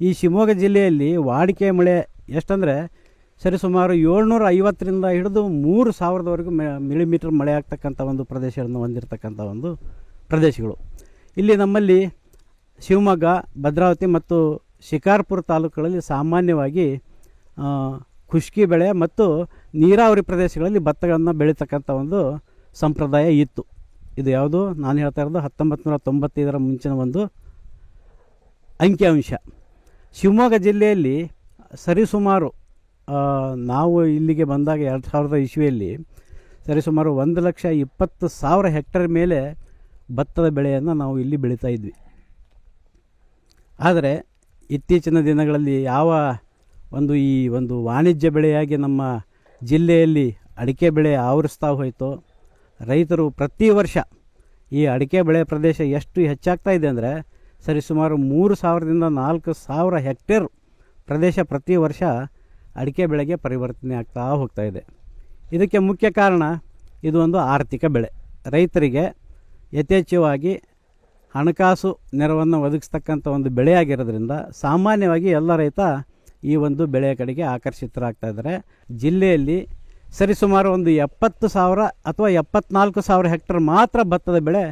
ಈ ಶಿವಮೊಗ್ಗ ಜಿಲ್ಲೆಯಲ್ಲಿ ವಾಡಿಕೆ ಮಳೆ ಎಷ್ಟಂದರೆ ಸರಿಸುಮಾರು ಏಳ್ನೂರ ಐವತ್ತರಿಂದ ಹಿಡಿದು ಮೂರು ಸಾವಿರದವರೆಗೂ ಮಿಲಿಮೀಟರ್ ಮಳೆ ಆಗ್ತಕ್ಕಂಥ ಒಂದು ಪ್ರದೇಶಗಳನ್ನು ಹೊಂದಿರತಕ್ಕಂಥ ಒಂದು ಪ್ರದೇಶಗಳು. ಇಲ್ಲಿ ನಮ್ಮಲ್ಲಿ ಶಿವಮೊಗ್ಗ, ಭದ್ರಾವತಿ ಮತ್ತು ಶಿಕಾರ್ಪುರ ತಾಲೂಕುಗಳಲ್ಲಿ ಸಾಮಾನ್ಯವಾಗಿ ಖುಷ್ಕಿ ಬೆಳೆ ಮತ್ತು ನೀರಾವರಿ ಪ್ರದೇಶಗಳಲ್ಲಿ ಭತ್ತಗಳನ್ನು ಬೆಳೀತಕ್ಕಂಥ ಒಂದು ಸಂಪ್ರದಾಯ ಇತ್ತು. ಇದು ಯಾವುದು? ನಾನು ಹೇಳ್ತಾ ಇರೋದು ಹತ್ತೊಂಬತ್ತು ನೂರ ತೊಂಬತ್ತೈದರ ಮುಂಚಿನ ಒಂದು ಅಂಕಿಅಂಶ. ಶಿವಮೊಗ್ಗ ಜಿಲ್ಲೆಯಲ್ಲಿ ಸರಿಸುಮಾರು ನಾವು ಇಲ್ಲಿಗೆ ಬಂದಾಗ ಎರಡು ಸಾವಿರದ ಇಸ್ವಿಯಲ್ಲಿ ಸರಿಸುಮಾರು ಒಂದು ಲಕ್ಷ ಇಪ್ಪತ್ತು ಸಾವಿರ ಹೆಕ್ಟರ್ ಮೇಲೆ ಭತ್ತದ ಬೆಳೆಯನ್ನು ನಾವು ಇಲ್ಲಿ ಬೆಳೀತಾ ಇದ್ವಿ. ಆದರೆ ಇತ್ತೀಚಿನ ದಿನಗಳಲ್ಲಿ ಯಾವ ಒಂದು ಈ ಒಂದು ವಾಣಿಜ್ಯ ಬೆಳೆಯಾಗಿ ನಮ್ಮ ಜಿಲ್ಲೆಯಲ್ಲಿ ಅಡಿಕೆ ಬೆಳೆ ಆವರಿಸ್ತಾ ಹೋಯಿತು. ರೈತರು ಪ್ರತಿ ವರ್ಷ ಈ ಅಡಿಕೆ ಬೆಳೆ ಪ್ರದೇಶ ಎಷ್ಟು ಹೆಚ್ಚಾಗ್ತಾ ಇದೆ ಅಂದರೆ ಸರಿಸುಮಾರು ಮೂರು ಸಾವಿರದಿಂದ ನಾಲ್ಕು ಸಾವಿರ ಹೆಕ್ಟೇರ್ ಪ್ರದೇಶ ಪ್ರತಿ ವರ್ಷ ಅಡಿಕೆ ಬೆಳೆಗೆ ಪರಿವರ್ತನೆ ಆಗ್ತಾ ಹೋಗ್ತಾ ಇದೆ. ಇದಕ್ಕೆ ಮುಖ್ಯ ಕಾರಣ ಇದು ಒಂದು ಆರ್ಥಿಕ ಬೆಳೆ. ರೈತರಿಗೆ ಯಥೇಚ್ಛವಾಗಿ ಹಣಕಾಸು ನೆರವನ್ನು ಒದಗಿಸ್ತಕ್ಕಂಥ ಒಂದು ಬೆಳೆಯಾಗಿರೋದ್ರಿಂದ ಸಾಮಾನ್ಯವಾಗಿ ಎಲ್ಲ ರೈತ ಈ ಒಂದು ಬೆಳೆಯ ಕಡೆಗೆ ಆಕರ್ಷಿತರಾಗ್ತಾ ಇದ್ದಾರೆ. ಜಿಲ್ಲೆಯಲ್ಲಿ ಸರಿಸುಮಾರು ಒಂದು ಎಪ್ಪತ್ತು ಸಾವಿರ ಅಥವಾ ಎಪ್ಪತ್ನಾಲ್ಕು ಸಾವಿರ ಹೆಕ್ಟರ್ ಮಾತ್ರ ಭತ್ತದ ಬೆಳೆ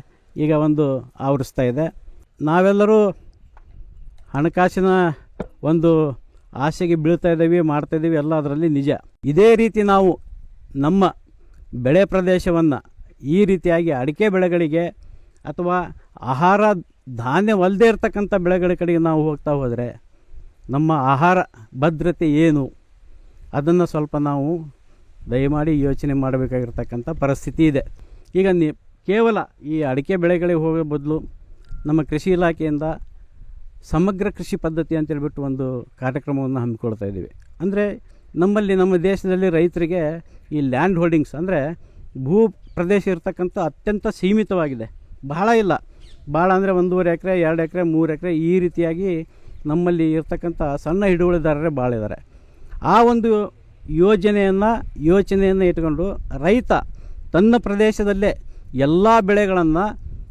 ಈಗ ಒಂದು ಆವರಿಸ್ತಾ ಇದೆ. ನಾವೆಲ್ಲರೂ ಹಣಕಾಸಿನ ಒಂದು ಆಸೆಗೆ ಬೀಳ್ತಾ ಇದ್ದೀವಿ, ಮಾಡ್ತಾ ಇದ್ದೀವಿ, ಎಲ್ಲ ಅದರಲ್ಲಿ ನಿಜ. ಇದೇ ರೀತಿ ನಾವು ನಮ್ಮ ಬೆಳೆ ಪ್ರದೇಶವನ್ನು ಈ ರೀತಿಯಾಗಿ ಅಡಿಕೆ ಬೆಳೆಗಳಿಗೆ ಅಥವಾ ಆಹಾರ ಧಾನ್ಯವಲ್ಲದೆ ಇರತಕ್ಕಂಥ ಬೆಳೆಗಳ ಕಡೆಗೆ ನಾವು ಹೋಗ್ತಾ ಹೋದರೆ ನಮ್ಮ ಆಹಾರ ಭದ್ರತೆ ಏನು? ಅದನ್ನು ಸ್ವಲ್ಪ ನಾವು ದಯಮಾಡಿ ಯೋಚನೆ ಮಾಡಬೇಕಾಗಿರ್ತಕ್ಕಂಥ ಪರಿಸ್ಥಿತಿ ಇದೆ. ಈಗ ನಿ, ಕೇವಲ ಈ ಅಡಿಕೆ ಬೆಳೆಗಳಿಗೆ ಹೋಗೋ ಬದಲು ನಮ್ಮ ಕೃಷಿ ಇಲಾಖೆಯಿಂದ ಸಮಗ್ರ ಕೃಷಿ ಪದ್ಧತಿ ಅಂತೇಳ್ಬಿಟ್ಟು ಒಂದು ಕಾರ್ಯಕ್ರಮವನ್ನು ಹಮ್ಮಿಕೊಳ್ತಾ ಇದ್ದೀವಿ. ಅಂದರೆ ನಮ್ಮಲ್ಲಿ ನಮ್ಮ ದೇಶದಲ್ಲಿ ರೈತರಿಗೆ ಈ ಲ್ಯಾಂಡ್ ಹೋಲ್ಡಿಂಗ್ಸ್ ಅಂದರೆ ಭೂ ಪ್ರದೇಶ ಇರತಕ್ಕಂಥ ಅತ್ಯಂತ ಸೀಮಿತವಾಗಿದೆ. ಬಹಳ ಇಲ್ಲ. ಭಾಳ ಅಂದರೆ ಒಂದೂವರೆ ಎಕರೆ, ಎರಡು ಎಕರೆ, ಮೂರು ಎಕರೆ ಈ ರೀತಿಯಾಗಿ ನಮ್ಮಲ್ಲಿ ಇರ್ತಕ್ಕಂಥ ಸಣ್ಣ ಹಿಡುವಳಿದಾರರೇ ಭಾಳ ಇದ್ದಾರೆ ಆ ಒಂದು ಯೋಜನೆಯನ್ನು, ಯೋಚನೆಯನ್ನು ಇಟ್ಕೊಂಡು ರೈತ ತನ್ನ ಪ್ರದೇಶದಲ್ಲೇ ಎಲ್ಲ ಬೆಳೆಗಳನ್ನು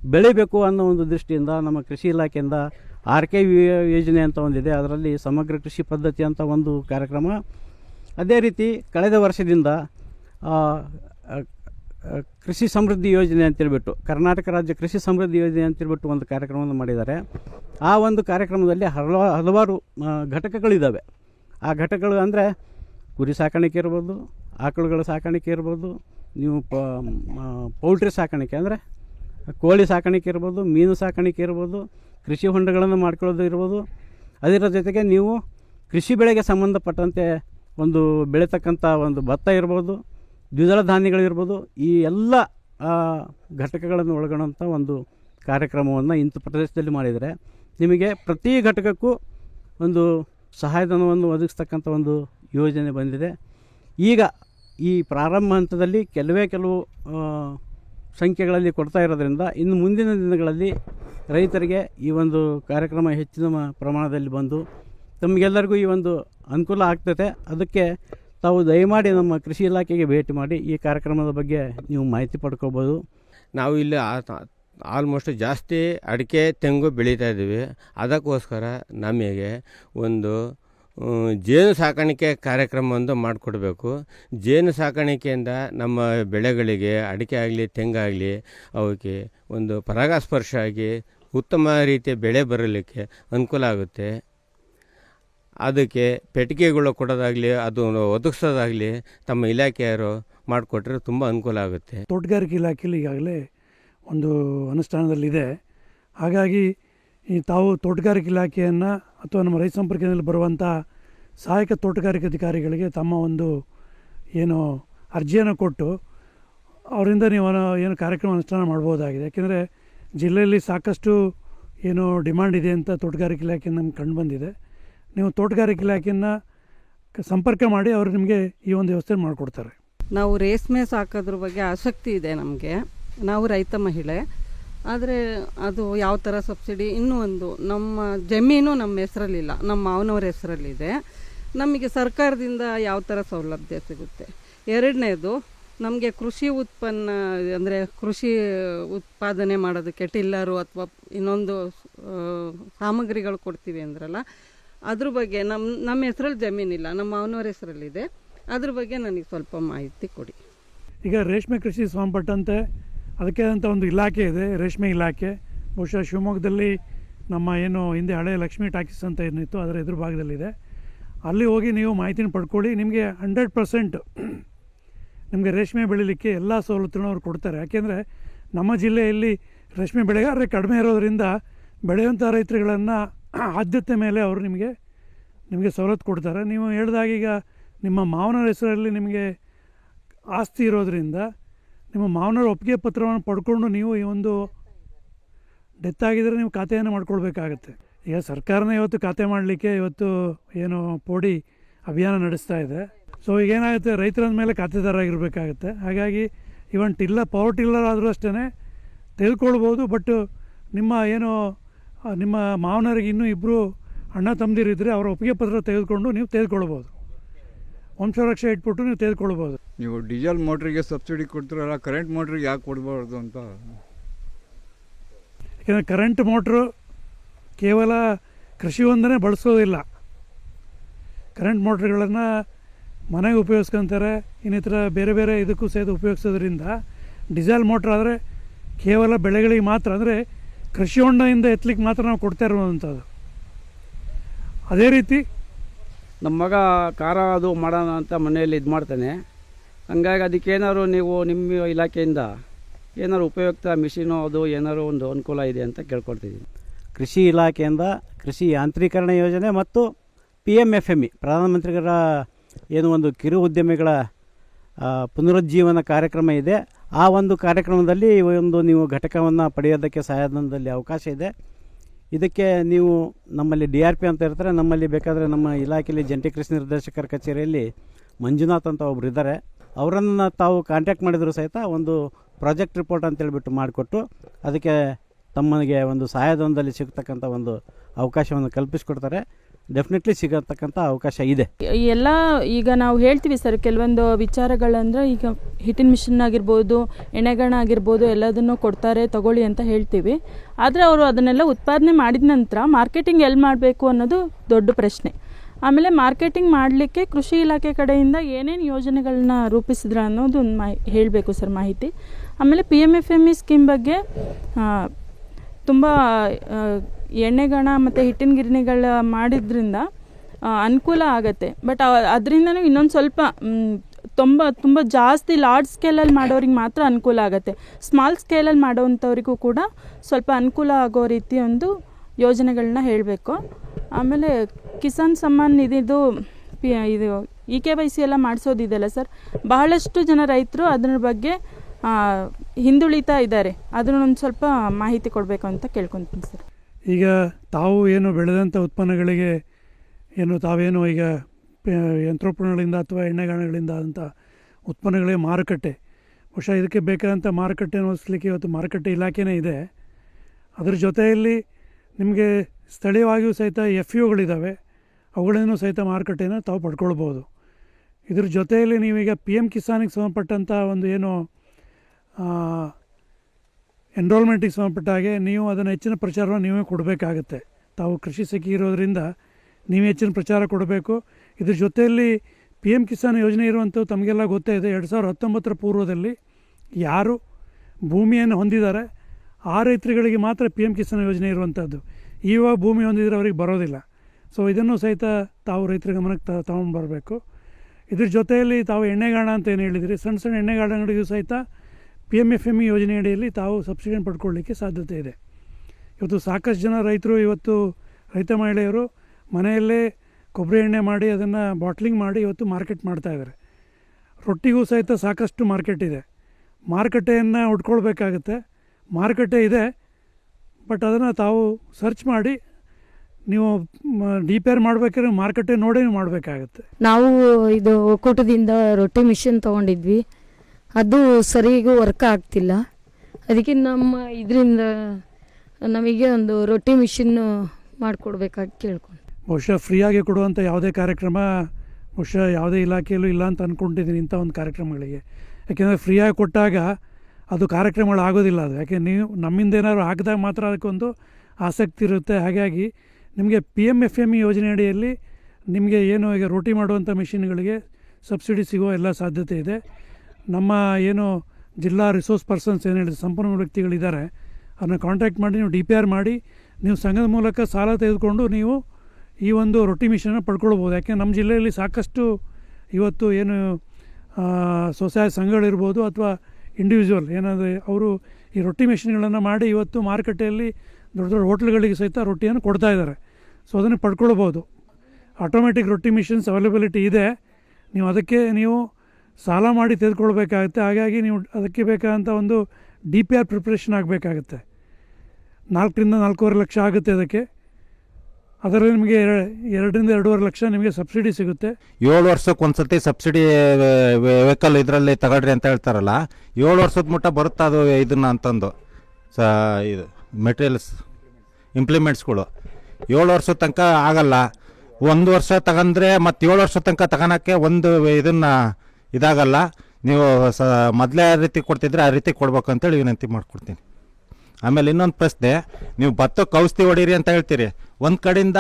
ಬೆಳಿಬೇಕು ಅನ್ನೋ ಒಂದು ದೃಷ್ಟಿಯಿಂದ ನಮ್ಮ ಕೃಷಿ ಇಲಾಖೆಯಿಂದ ಆರ್ ಕೆ ಯೋಜನೆ ಅಂತ ಒಂದಿದೆ. ಅದರಲ್ಲಿ ಸಮಗ್ರ ಕೃಷಿ ಪದ್ಧತಿ ಅಂತ ಒಂದು ಕಾರ್ಯಕ್ರಮ. ಅದೇ ರೀತಿ ಕಳೆದ ವರ್ಷದಿಂದ ಕೃಷಿ ಸಮೃದ್ಧಿ ಯೋಜನೆ ಅಂತೇಳ್ಬಿಟ್ಟು ಕರ್ನಾಟಕ ರಾಜ್ಯ ಕೃಷಿ ಸಮೃದ್ಧಿ ಯೋಜನೆ ಅಂತೇಳ್ಬಿಟ್ಟು ಒಂದು ಕಾರ್ಯಕ್ರಮವನ್ನು ಮಾಡಿದ್ದಾರೆ. ಆ ಒಂದು ಕಾರ್ಯಕ್ರಮದಲ್ಲಿ ಹಲವ, ಹಲವಾರು ಘಟಕಗಳಿದ್ದಾವೆ ಆ ಘಟಕಗಳು ಅಂದರೆ ಕುರಿ ಸಾಕಾಣಿಕೆ ಇರ್ಬೋದು, ಆಕಳುಗಳ ಸಾಕಾಣಿಕೆ ಇರ್ಬೋದು, ನೀವು ಪ ಪೌಲ್ಟ್ರಿ ಸಾಕಾಣಿಕೆ ಅಂದರೆ ಕೋಳಿ ಸಾಕಾಣಿಕೆ ಇರ್ಬೋದು, ಮೀನು ಸಾಕಾಣಿಕೆ ಇರ್ಬೋದು, ಕೃಷಿ ಹೊಂಡಗಳನ್ನು ಮಾಡ್ಕೊಳ್ಳೋದು ಇರ್ಬೋದು. ಅದರ ಜೊತೆಗೆ ನೀವು ಕೃಷಿ ಬೆಳೆಗೆ ಸಂಬಂಧಪಟ್ಟಂತೆ ಒಂದು ಬೆಳೀತಕ್ಕಂಥ ಒಂದು ಭತ್ತ ಇರ್ಬೋದು ದ್ವಿದಳ ಧಾನ್ಯಗಳಿರ್ಬೋದು, ಈ ಎಲ್ಲ ಘಟಕಗಳನ್ನು ಒಳಗೊಂಡಂಥ ಒಂದು ಕಾರ್ಯಕ್ರಮವನ್ನು ಇಂಥ ಪ್ರದೇಶದಲ್ಲಿ ಮಾಡಿದರೆ ನಿಮಗೆ ಪ್ರತಿ ಘಟಕಕ್ಕೂ ಒಂದು ಸಹಾಯಧನವನ್ನು ಒದಗಿಸ್ತಕ್ಕಂಥ ಒಂದು ಯೋಜನೆ ಬಂದಿದೆ. ಈಗ ಈ ಪ್ರಾರಂಭ ಹಂತದಲ್ಲಿ ಕೆಲವೇ ಕೆಲವು ಸಂಖ್ಯೆಗಳಲ್ಲಿ ಕೊಡ್ತಾ ಇರೋದ್ರಿಂದ ಇನ್ನು ಮುಂದಿನ ದಿನಗಳಲ್ಲಿ ರೈತರಿಗೆ ಈ ಒಂದು ಕಾರ್ಯಕ್ರಮ ಹೆಚ್ಚಿನ ಪ್ರಮಾಣದಲ್ಲಿ ಬಂದು ತಮಗೆಲ್ಲರಿಗೂ ಈ ಒಂದು ಅನುಕೂಲ ಆಗ್ತದೆ. ಅದಕ್ಕೆ ತಾವು ದಯಮಾಡಿ ನಮ್ಮ ಕೃಷಿ ಇಲಾಖೆಗೆ ಭೇಟಿ ಮಾಡಿ ಈ ಕಾರ್ಯಕ್ರಮದ ಬಗ್ಗೆ ನೀವು ಮಾಹಿತಿ ಪಡ್ಕೋಬೋದು. ನಾವು ಇಲ್ಲಿ ಆಲ್ಮೋಸ್ಟ್ ಜಾಸ್ತಿ ಅಡಿಕೆ, ತೆಂಗು ಬೆಳೀತಾ ಇದ್ದೀವಿ. ಅದಕ್ಕೋಸ್ಕರ ನಮಗೆ ಒಂದು ಜೇನು ಸಾಕಾಣಿಕೆ ಕಾರ್ಯಕ್ರಮ ಒಂದು ಮಾಡಿಕೊಡ್ಬೇಕು. ಜೇನು ಸಾಕಾಣಿಕೆಯಿಂದ ನಮ್ಮ ಬೆಳೆಗಳಿಗೆ ಅಡಿಕೆ ಆಗಲಿ ತೆಂಗಾಗಲಿ ಅವಕ್ಕೆ ಒಂದು ಪರಾಗಸ್ಪರ್ಶ ಆಗಿ ಉತ್ತಮ ರೀತಿಯ ಬೆಳೆ ಬರಲಿಕ್ಕೆ ಅನುಕೂಲ ಆಗುತ್ತೆ. ಅದಕ್ಕೆ ಪೆಟ್ಟಿಗೆಗಳು ಕೊಡೋದಾಗಲಿ, ಅದು ಒದಗಿಸೋದಾಗಲಿ ತಮ್ಮ ಇಲಾಖೆಯವರು ಮಾಡಿಕೊಟ್ರೆ ತುಂಬ ಅನುಕೂಲ ಆಗುತ್ತೆ. ತೋಟಗಾರಿಕೆ ಇಲಾಖೆಯಲ್ಲಿ ಈಗಾಗಲೇ ಒಂದು ಅನುಷ್ಠಾನದಲ್ಲಿದೆ. ಹಾಗಾಗಿ ಈ ತಾವು ತೋಟಗಾರಿಕೆ ಇಲಾಖೆಯನ್ನು ಅಥವಾ ನಮ್ಮ ರೈತ ಸಂಪರ್ಕದಲ್ಲಿ ಬರುವಂಥ ಸಹಾಯಕ ತೋಟಗಾರಿಕೆ ಅಧಿಕಾರಿಗಳಿಗೆ ತಮ್ಮ ಒಂದು ಏನು ಅರ್ಜಿಯನ್ನು ಕೊಟ್ಟು ಅವರಿಂದ ನೀವು ಏನು ಕಾರ್ಯಕ್ರಮ ಅನುಷ್ಠಾನ ಮಾಡ್ಬೋದಾಗಿದೆ. ಯಾಕೆಂದರೆ ಜಿಲ್ಲೆಯಲ್ಲಿ ಸಾಕಷ್ಟು ಏನು ಡಿಮ್ಯಾಂಡ್ ಇದೆ ಅಂತ ತೋಟಗಾರಿಕೆ ಇಲಾಖೆ ನಮ್ಗೆ ಕಂಡು ಬಂದಿದೆ. ನೀವು ತೋಟಗಾರಿಕೆ ಇಲಾಖೆಯನ್ನು ಸಂಪರ್ಕ ಮಾಡಿ ಅವರು ನಿಮಗೆ ಈ ಒಂದು ವ್ಯವಸ್ಥೆ ಮಾಡಿಕೊಡ್ತಾರೆ. ನಾವು ರೇಷ್ಮೆ ಸಾಕೋದ್ರ ಬಗ್ಗೆ ಆಸಕ್ತಿ ಇದೆ ನಮಗೆ. ನಾವು ರೈತ ಮಹಿಳೆ. ಆದರೆ ಅದು ಯಾವ ಥರ ಸಬ್ಸಿಡಿ? ಇನ್ನೂ ಒಂದು, ನಮ್ಮ ಜಮೀನು ನಮ್ಮ ಹೆಸರಲ್ಲಿಲ್ಲ, ನಮ್ಮ ಮಾವನವ್ರ ಹೆಸರಲ್ಲಿದೆ. ನಮಗೆ ಸರ್ಕಾರದಿಂದ ಯಾವ ಥರ ಸೌಲಭ್ಯ ಸಿಗುತ್ತೆ? ಎರಡನೇದು, ನಮಗೆ ಕೃಷಿ ಉತ್ಪನ್ನ, ಅಂದರೆ ಕೃಷಿ ಉತ್ಪಾದನೆ ಮಾಡೋದಕ್ಕೆ ಟಿಲ್ಲರು ಅಥವಾ ಇನ್ನೊಂದು ಸಾಮಗ್ರಿಗಳು ಕೊಡ್ತೀವಿ ಅಂದ್ರಲ್ಲ ಅದ್ರ ಬಗ್ಗೆ ನಮ್ಮ ನಮ್ಮ ಹೆಸರಲ್ಲಿ ಜಮೀನಿಲ್ಲ, ನಮ್ಮ ಮಾವನವ್ರ ಹೆಸರಲ್ಲಿದೆ. ಅದ್ರ ಬಗ್ಗೆ ನನಗೆ ಸ್ವಲ್ಪ ಮಾಹಿತಿ ಕೊಡಿ. ಈಗ ರೇಷ್ಮೆ ಕೃಷಿ ಸಂಬಂಧಪಟ್ಟಂತೆ ಅದಕ್ಕೆ ಆದಂಥ ಒಂದು ಇಲಾಖೆ ಇದೆ, ರೇಷ್ಮೆ ಇಲಾಖೆ. ಬಹುಶಃ ಶಿವಮೊಗ್ಗದಲ್ಲಿ ನಮ್ಮ ಏನು ಹಿಂದೆ ಹಳೆ ಲಕ್ಷ್ಮಿ ಟಾಕೀಸ್ ಅಂತ ಏನಿತ್ತು, ಅದರ ಎದುರು ಭಾಗದಲ್ಲಿದೆ ಅಲ್ಲಿ ಹೋಗಿ ನೀವು ಮಾಹಿತಿನ ಪಡ್ಕೊಳ್ಳಿ. ನಿಮಗೆ ಹಂಡ್ರೆಡ್ ಪರ್ಸೆಂಟ್ ನಿಮಗೆ ರೇಷ್ಮೆ ಬೆಳಿಲಿಕ್ಕೆ ಎಲ್ಲ ಸವಲತ್ತುಗಳನ್ನು ಅವ್ರು ಕೊಡ್ತಾರೆ. ಯಾಕೆಂದರೆ ನಮ್ಮ ಜಿಲ್ಲೆಯಲ್ಲಿ ರೇಷ್ಮೆ ಬೆಳೆಗಾರರೇ ಕಡಿಮೆ ಇರೋದರಿಂದ ಬೆಳೆಯುವಂಥ ರೈತರುಗಳನ್ನು ಆದ್ಯತೆ ಮೇಲೆ ಅವರು ನಿಮಗೆ ನಿಮಗೆ ಸವಲತ್ತು ಕೊಡ್ತಾರೆ. ನೀವು ಹೇಳ್ದಾಗ ಈಗ ನಿಮ್ಮ ಮಾವನರ ಹೆಸರಲ್ಲಿ ನಿಮಗೆ ಆಸ್ತಿ ಇರೋದರಿಂದ ನಿಮ್ಮ ಮಾವನರ ಒಪ್ಪಿಗೆ ಪತ್ರವನ್ನು ಪಡ್ಕೊಂಡು ನೀವು ಈ ಒಂದು ಡೆತ್ ಆಗಿದ್ದರೆ ನೀವು ಖಾತೆಯನ್ನು ಮಾಡ್ಕೊಳ್ಬೇಕಾಗತ್ತೆ. ಈಗ ಸರ್ಕಾರನೇ ಇವತ್ತು ಖಾತೆ ಮಾಡಲಿಕ್ಕೆ ಇವತ್ತು ಏನು ಪೋಡಿ ಅಭಿಯಾನ ನಡೆಸ್ತಾ ಇದೆ. ಸೊ ಈಗ ಏನಾಗುತ್ತೆ ರೈತರ ಮೇಲೆ ಖಾತೆದಾರಾಗಿರಬೇಕಾಗತ್ತೆ ಹಾಗಾಗಿ ಇವನ್ ಟಿಲ್ಲ ಪವರ್ ಟಿಲ್ಲರ್ ಆದರೂ ಅಷ್ಟೇ ತೆಗೆದುಕೊಳ್ಬೋದು ಬಟ್ ನಿಮ್ಮ ಏನು ನಿಮ್ಮ ಮಾವನರಿಗೆ ಇನ್ನೂ ಇಬ್ಬರು ಅಣ್ಣ ತಮ್ಮದಿರಿದ್ದರೆ ಅವರ ಒಪ್ಪಿಗೆ ಪತ್ರ ತೆಗೆದುಕೊಂಡು ನೀವು ತೆಗೆದುಕೊಳ್ಬೋದು ವಂಶವೃಕ್ಷ ಇಟ್ಬಿಟ್ಟು ನೀವು ತೆಗೆದುಕೊಳ್ಬೋದು ನೀವು ಡೀಸೆಲ್ ಮೋಟ್ರಿಗೆ ಸಬ್ಸಿಡಿ ಕೊಡ್ತಿರಲ್ಲ ಕರೆಂಟ್ ಮೋಟ್ರಿಗೆ ಯಾಕೆ ಕೊಡಬಾರ್ದು ಅಂತ? ಯಾಕಂದರೆ ಕರೆಂಟ್ ಮೋಟ್ರು ಕೇವಲ ಕೃಷಿ ಒಂದನೇ ಬಳಸೋದಿಲ್ಲ. ಕರೆಂಟ್ ಮೋಟ್ರ್ಗಳನ್ನು ಮನೆಗೆ ಉಪಯೋಗಿಸ್ಕೊಂತಾರೆ ಇನ್ನಿತರ ಬೇರೆ ಬೇರೆ ಇದಕ್ಕೂ ಸಹಿತ ಉಪಯೋಗಿಸೋದ್ರಿಂದ ಡೀಸೆಲ್ ಮೋಟ್ರ್ ಆದರೆ ಕೇವಲ ಬೆಳೆಗಳಿಗೆ ಮಾತ್ರ ಅಂದರೆ ಕೃಷಿ ಹೊಂಡದಿಂದ ಎತ್ತಲಿಕ್ಕೆ ಮಾತ್ರ ನಾವು ಕೊಡ್ತಾ ಇರುವಂಥದ್ದು. ಅದೇ ರೀತಿ ನಮ್ಮ ಮಗ ಖಾರ ಅದು ಮಾಡೋಣ ಅಂತ ಮನೆಯಲ್ಲಿ ಇದು ಮಾಡ್ತಾನೆ. ಹಂಗಾಗಿ ಅದಕ್ಕೇನಾದ್ರು ನೀವು ನಿಮ್ಮ ಇಲಾಖೆಯಿಂದ ಏನಾದ್ರು ಉಪಯುಕ್ತ ಮಿಷಿನು ಅದು ಏನಾದ್ರು ಒಂದು ಅನುಕೂಲ ಇದೆ ಅಂತ ಕೇಳ್ಕೊಳ್ತಿದ್ದೀನಿ. ಕೃಷಿ ಇಲಾಖೆಯಿಂದ ಕೃಷಿ ಯಾಂತ್ರೀಕರಣ ಯೋಜನೆ ಮತ್ತು P M F M E ಪ್ರಧಾನಮಂತ್ರಿಗಳ ಏನು ಒಂದು ಕಿರು ಉದ್ಯಮಿಗಳ ಪುನರುಜ್ಜೀವನ ಕಾರ್ಯಕ್ರಮ ಇದೆ. ಆ ಒಂದು ಕಾರ್ಯಕ್ರಮದಲ್ಲಿ ಒಂದು ನೀವು ಘಟಕವನ್ನು ಪಡೆಯೋದಕ್ಕೆ ಸಹಾಯಧನದಲ್ಲಿ ಅವಕಾಶ ಇದೆ. ಇದಕ್ಕೆ ನೀವು ನಮ್ಮಲ್ಲಿ ಡಿ ಆರ್ ಪಿ ಅಂತ ಇರ್ತಾರೆ, ನಮ್ಮಲ್ಲಿ ಬೇಕಾದರೆ ನಮ್ಮ ಇಲಾಖೆಯಲ್ಲಿ ಜಂಟಿ ಕೃಷಿ ನಿರ್ದೇಶಕರ ಕಚೇರಿಯಲ್ಲಿ ಮಂಜುನಾಥ್ ಅಂತ ಒಬ್ರು ಇದ್ದಾರೆ. ಅವರನ್ನು ತಾವು ಕಾಂಟ್ಯಾಕ್ಟ್ ಮಾಡಿದರೂ ಸಹಿತ ಒಂದು ಪ್ರಾಜೆಕ್ಟ್ ರಿಪೋರ್ಟ್ ಅಂತೇಳ್ಬಿಟ್ಟು ಮಾಡಿಕೊಟ್ಟು ಅದಕ್ಕೆ ತಮ್ಮನಿಗೆ ಒಂದು ಸಹಾಯಧನದಲ್ಲಿ ಸಿಗ್ತಕ್ಕಂಥ ಒಂದು ಅವಕಾಶವನ್ನು ಕಲ್ಪಿಸಿಕೊಡ್ತಾರೆ. ಡೆಫಿನೆಟ್ಲಿ ಸಿಗತಕ್ಕಂಥ ಅವಕಾಶ ಇದೆ. ಎಲ್ಲ ಈಗ ನಾವು ಹೇಳ್ತೀವಿ ಸರ್ ಕೆಲವೊಂದು ವಿಚಾರಗಳಂದ್ರೆ ಈಗ ಹಿಟ್ಟಿನ ಮಿಷಿನ್ ಆಗಿರ್ಬೋದು ಎಣೆಗಣ ಆಗಿರ್ಬೋದು, ಎಲ್ಲದನ್ನು ಕೊಡ್ತಾರೆ, ತಗೊಳ್ಳಿ ಅಂತ ಹೇಳ್ತೀವಿ. ಆದರೆ ಅವರು ಅದನ್ನೆಲ್ಲ ಉತ್ಪಾದನೆ ಮಾಡಿದ ನಂತರ ಮಾರ್ಕೆಟಿಂಗ್ ಎಲ್ಲಿ ಮಾಡಬೇಕು ಅನ್ನೋದು ದೊಡ್ಡ ಪ್ರಶ್ನೆ. ಆಮೇಲೆ ಮಾರ್ಕೆಟಿಂಗ್ ಮಾಡಲಿಕ್ಕೆ ಕೃಷಿ ಇಲಾಖೆ ಕಡೆಯಿಂದ ಏನೇನು ಯೋಜನೆಗಳನ್ನ ರೂಪಿಸಿದ್ರ ಅನ್ನೋದು ಒಂದು ಮಾಹಿ, ಹೇಳಬೇಕು ಸರ್ ಮಾಹಿತಿ. ಆಮೇಲೆ P M F M E scheme ಬಗ್ಗೆ ತುಂಬ ಎಣ್ಣೆಗಣ ಮತ್ತು ಹಿಟ್ಟಿನ ಗಿರಣಿಗಳ ಮಾಡಿದ್ರಿಂದ ಅನುಕೂಲ ಆಗತ್ತೆ. ಬಟ್ ಅದರಿಂದನೂ ಇನ್ನೊಂದು ಸ್ವಲ್ಪ ತುಂಬ ತುಂಬ ಜಾಸ್ತಿ ಲಾರ್ಜ್ ಸ್ಕೇಲಲ್ಲಿ ಮಾಡೋರಿಗೆ ಮಾತ್ರ ಅನುಕೂಲ ಆಗುತ್ತೆ. ಸ್ಮಾಲ್ ಸ್ಕೇಲಲ್ಲಿ ಮಾಡೋವಂಥವ್ರಿಗೂ ಕೂಡ ಸ್ವಲ್ಪ ಅನುಕೂಲ ಆಗೋ ರೀತಿ ಒಂದು ಯೋಜನೆಗಳನ್ನ ಹೇಳಬೇಕು. ಆಮೇಲೆ ಕಿಸಾನ್ ಸಮ್ಮಾನ್ ನಿಧಿದು, ಪಿ, ಇದು ಇ ಕೆ ವೈ ಸಿ ಎಲ್ಲ ಮಾಡಿಸೋದಿದೆಯಲ್ಲ ಸರ್. ಬಹಳಷ್ಟು ಜನ ರೈತರು ಅದರ ಬಗ್ಗೆ ಹಿಂದುಳಿತಾ ಇದ್ದಾರೆ. ಅದನ್ನೊಂದು ಸ್ವಲ್ಪ ಮಾಹಿತಿ ಕೊಡಬೇಕು ಅಂತ ಕೇಳ್ಕೊತೀನಿ ಸರ್. ಈಗ ತಾವು ಏನು ಬೆಳೆದಂಥ ಉತ್ಪನ್ನಗಳಿಗೆ ಏನು ತಾವೇನು ಈಗ ಯಂತ್ರೋಪಕರಣಗಳಿಂದ ಅಥವಾ ಎಣ್ಣೆಗಾಣಗಳಿಂದ ಆದಂಥ ಉತ್ಪನ್ನಗಳಿಗೆ ಮಾರುಕಟ್ಟೆ. ಬಹುಶಃ ಇದಕ್ಕೆ ಬೇಕಾದಂಥ ಮಾರುಕಟ್ಟೆ ಒದಗಿಸ್ಲಿಕ್ಕೆ ಇವತ್ತು ಮಾರುಕಟ್ಟೆ ಇಲಾಖೆನೇ ಇದೆ. ಅದ್ರ ಜೊತೆಯಲ್ಲಿ ನಿಮಗೆ ಸ್ಥಳೀಯವಾಗಿಯೂ ಸಹಿತ ಎಫ್ ಯುಗಳಿದ್ದಾವೆ ಅವುಗಳನ್ನು ಸಹಿತ ಮಾರುಕಟ್ಟೆಯನ್ನು ತಾವು ಪಡ್ಕೊಳ್ಬೋದು. ಇದ್ರ ಜೊತೆಯಲ್ಲಿ ನೀವೀಗ ಪಿ ಎಂ ಕಿಸಾನಿಗೆ ಸಂಬಂಧಪಟ್ಟಂಥ ಒಂದು ಏನು ಎನ್ರೋಲ್ಮೆಂಟಿಗೆ ಸಂಬಂಧಪಟ್ಟ ಹಾಗೆ ನೀವು ಅದನ್ನು ಹೆಚ್ಚಿನ ಪ್ರಚಾರವನ್ನು ನೀವೇ ಕೊಡಬೇಕಾಗತ್ತೆ. ತಾವು ಕೃಷಿ ಸಖಿ ಇರೋದರಿಂದ ನೀವೇ ಹೆಚ್ಚಿನ ಪ್ರಚಾರ ಕೊಡಬೇಕು. ಇದ್ರ ಜೊತೆಯಲ್ಲಿ ಪಿ ಎಂ ಕಿಸಾನ್ ಯೋಜನೆ ಇರುವಂಥವು ತಮಗೆಲ್ಲ ಗೊತ್ತೇ ಇದೆ. ಎರಡು ಸಾವಿರದ ಹತ್ತೊಂಬತ್ತರ ಪೂರ್ವದಲ್ಲಿ ಯಾರು ಭೂಮಿಯನ್ನು ಹೊಂದಿದ್ದಾರೆ, ಆ ರೈತರುಗಳಿಗೆ ಮಾತ್ರ ಪಿ ಎಂ ಕಿಸಾನ್ ಯೋಜನೆ ಇರುವಂಥದ್ದು. ಇವಾಗ ಭೂಮಿ ಹೊಂದಿದ್ರೆ ಅವ್ರಿಗೆ ಬರೋದಿಲ್ಲ. ಸೊ ಇದನ್ನು ಸಹಿತ ತಾವು ರೈತರ ಗಮನಕ್ಕೆ ತ ತಗೊಂಡು ಬರಬೇಕು ಇದ್ರ ಜೊತೆಯಲ್ಲಿ ತಾವು ಎಣ್ಣೆಗಾಣ ಅಂತ ಏನು ಹೇಳಿದಿರಿ? ಸಣ್ಣ ಸಣ್ಣ ಎಣ್ಣೆಗಾಣಗಳಿಗೂ ಸಹಿತ P M F M E ಯೋಜನೆ ಅಡಿಯಲ್ಲಿ ತಾವು ಸಬ್ಸಿಡಿಯನ್ನು ಪಡ್ಕೊಳ್ಳಿಕ್ಕೆ ಸಾಧ್ಯತೆ ಇದೆ. ಇವತ್ತು ಸಾಕಷ್ಟು ಜನ ರೈತರು, ಇವತ್ತು ರೈತ ಮಹಿಳೆಯರು ಮನೆಯಲ್ಲೇ ಕೊಬ್ಬರಿ ಎಣ್ಣೆ ಮಾಡಿ ಅದನ್ನು ಬಾಟ್ಲಿಂಗ್ ಮಾಡಿ ಇವತ್ತು ಮಾರ್ಕೆಟ್ ಮಾಡ್ತಾ ಇದ್ದಾರೆ. ರೊಟ್ಟಿಗೂ ಸಹಿತ ಸಾಕಷ್ಟು ಮಾರ್ಕೆಟ್ ಇದೆ. ಮಾರುಕಟ್ಟೆಯನ್ನು ಉಟ್ಕೊಳ್ಬೇಕಾಗತ್ತೆ ಮಾರುಕಟ್ಟೆ ಇದೆ ಬಟ್ ಅದನ್ನು ತಾವು ಸರ್ಚ್ ಮಾಡಿ ನೀವು ಡಿಪೇರ್ ಮಾಡ್ಬೇಕಾದ್ರೆ ಮಾರುಕಟ್ಟೆ ನೋಡಿ ಮಾಡಬೇಕಾಗತ್ತೆ. ನಾವು ಇದು ಒಕ್ಕೂಟದಿಂದ ರೊಟ್ಟಿ ಮಿಷಿನ್ ತೊಗೊಂಡಿದ್ವಿ. ಅದು ಸರಿಗೂ ವರ್ಕ್ ಆಗ್ತಿಲ್ಲ. ಅದಕ್ಕೆ ನಮ್ಮ ಇದರಿಂದ ನಮಗೆ ಒಂದು ರೊಟ್ಟಿ ಮಿಷಿನ್ನು ಮಾಡಿಕೊಡ್ಬೇಕಾಗಿ ಕೇಳ್ಕೊಂಡು. ಬಹುಶಃ ಫ್ರೀಯಾಗಿ ಕೊಡುವಂಥ ಯಾವುದೇ ಕಾರ್ಯಕ್ರಮ ಬಹುಶಃ ಯಾವುದೇ ಇಲಾಖೆಯಲ್ಲೂ ಇಲ್ಲ ಅಂತ ಅಂದ್ಕೊಂಡಿದ್ದೀನಿ ಇಂಥ ಒಂದು ಕಾರ್ಯಕ್ರಮಗಳಿಗೆ. ಯಾಕೆಂದರೆ ಫ್ರೀಯಾಗಿ ಕೊಟ್ಟಾಗ ಅದು ಕಾರ್ಯಕ್ರಮಗಳು ಆಗೋದಿಲ್ಲ ಅದು. ಯಾಕೆ ನೀವು ನಮ್ಮಿಂದ ಏನಾದ್ರು ಹಾಕಿದಾಗ ಮಾತ್ರ ಅದಕ್ಕೊಂದು ಆಸಕ್ತಿ ಇರುತ್ತೆ. ಹಾಗಾಗಿ ನಿಮಗೆ P M F M E ಯೋಜನೆ ಅಡಿಯಲ್ಲಿ ನಿಮಗೆ ಏನು ಈಗ ರೋಟಿ ಮಾಡುವಂಥ ಮಿಷಿನ್ಗಳಿಗೆ ಸಬ್ಸಿಡಿ ಸಿಗುವ ಎಲ್ಲ ಸಾಧ್ಯತೆ ಇದೆ. ನಮ್ಮ ಏನು ಜಿಲ್ಲಾ ರಿಸೋರ್ಸ್ ಪರ್ಸನ್ಸ್ ಏನು ಹೇಳಿದ್ರು, ಸಂಪನ್ಮೂಲ ವ್ಯಕ್ತಿಗಳಿದ್ದಾರೆ ಅದನ್ನ ಕಾಂಟ್ಯಾಕ್ಟ್ ಮಾಡಿ, ನೀವು ಡಿ ಪಿ ಆರ್ ಮಾಡಿ, ನೀವು ಸಂಘದ ಮೂಲಕ ಸಾಲ ತೆಗೆದುಕೊಂಡು ನೀವು ಈ ಒಂದು ರೊಟ್ಟಿ ಮಿಷನ್ನ ಪಡ್ಕೊಳ್ಬೋದು. ಯಾಕೆ ನಮ್ಮ ಜಿಲ್ಲೆಯಲ್ಲಿ ಸಾಕಷ್ಟು ಇವತ್ತು ಏನು ಸೊಸೈಟಿ ಸಂಘಗಳಿರ್ಬೋದು ಅಥವಾ ಇಂಡಿವಿಜುವಲ್ ಏನಾದರೆ ಅವರು ಈ ರೊಟ್ಟಿ ಮಿಷಿನ್ಗಳನ್ನು ಮಾಡಿ ಇವತ್ತು ಮಾರುಕಟ್ಟೆಯಲ್ಲಿ ದೊಡ್ಡ ದೊಡ್ಡ ಹೋಟ್ಲ್ಗಳಿಗೆ ಸಹಿತ ರೊಟ್ಟಿಯನ್ನು ಕೊಡ್ತಾ ಇದ್ದಾರೆ. ಸೊ ಅದನ್ನು ಪಡ್ಕೊಳ್ಬೋದು. ಆಟೋಮೆಟಿಕ್ ರೊಟ್ಟಿ ಮಿಷಿನ್ಸ್ ಅವೈಲಬಿಲಿಟಿ ಇದೆ. ನೀವು ಅದಕ್ಕೆ ನೀವು ಸಾಲ ಮಾಡಿ ತೆಗೆದುಕೊಳ್ಬೇಕಾಗುತ್ತೆ. ಹಾಗಾಗಿ ನೀವು ಅದಕ್ಕೆ ಬೇಕಾದಂಥ ಒಂದು ಡಿ ಪಿ ಆರ್ ಪ್ರಿಪ್ರೇಷನ್ ಆಗಬೇಕಾಗುತ್ತೆ. ನಾಲ್ಕರಿಂದ ನಾಲ್ಕೂವರೆ ಲಕ್ಷ ಆಗುತ್ತೆ ಅದಕ್ಕೆ. ಅದರಲ್ಲಿ ನಿಮಗೆ ಎರ- ಎರಡರಿಂದ ಎರಡೂವರೆ ಲಕ್ಷ ನಿಮಗೆ ಸಬ್ಸಿಡಿ ಸಿಗುತ್ತೆ. ಏಳು ವರ್ಷಕ್ಕೆ ಒಂದ್ಸತಿ ಸಬ್ಸಿಡಿ ವೆಹಿಕಲ್ ಇದರಲ್ಲಿ ತಗೊಳ್ರಿ ಅಂತ ಹೇಳ್ತಾರಲ್ಲ, ಏಳು ವರ್ಷದ ಮಟ್ಟ ಬರುತ್ತಾ ಅದು ಇದನ್ನ ಅಂತಂದು? ಸ, ಇದು ಮೆಟೀರಿಯಲ್ಸ್ ಇಂಪ್ಲಿಮೆಂಟ್ಸ್ಗಳು ಏಳು ವರ್ಷದ ತನಕ ಆಗಲ್ಲ. ಒಂದು ವರ್ಷ ತಗಂದ್ರೆ ಮತ್ತು ಏಳು ವರ್ಷದ ತನಕ ತಗೊಳಕ್ಕೆ ಒಂದು ಇದನ್ನ ಇದಾಗಲ್ಲ, ನೀವು ಸ, ಮೊದಲೇ ಆ ರೀತಿ ಕೊಡ್ತಿದ್ರೆ ಆ ರೀತಿ ಕೊಡ್ಬೇಕು ಅಂತೇಳಿ ವಿನಂತಿ ಮಾಡಿಕೊಡ್ತೀನಿ. ಆಮೇಲೆ ಇನ್ನೊಂದು ಪ್ರಶ್ನೆ, ನೀವು ಭತ್ತಕ್ಕೆ ಔಷಧಿ ಹೊಡೀರಿ ಅಂತ ಹೇಳ್ತೀರಿ. ಒಂದು ಕಡೆಯಿಂದ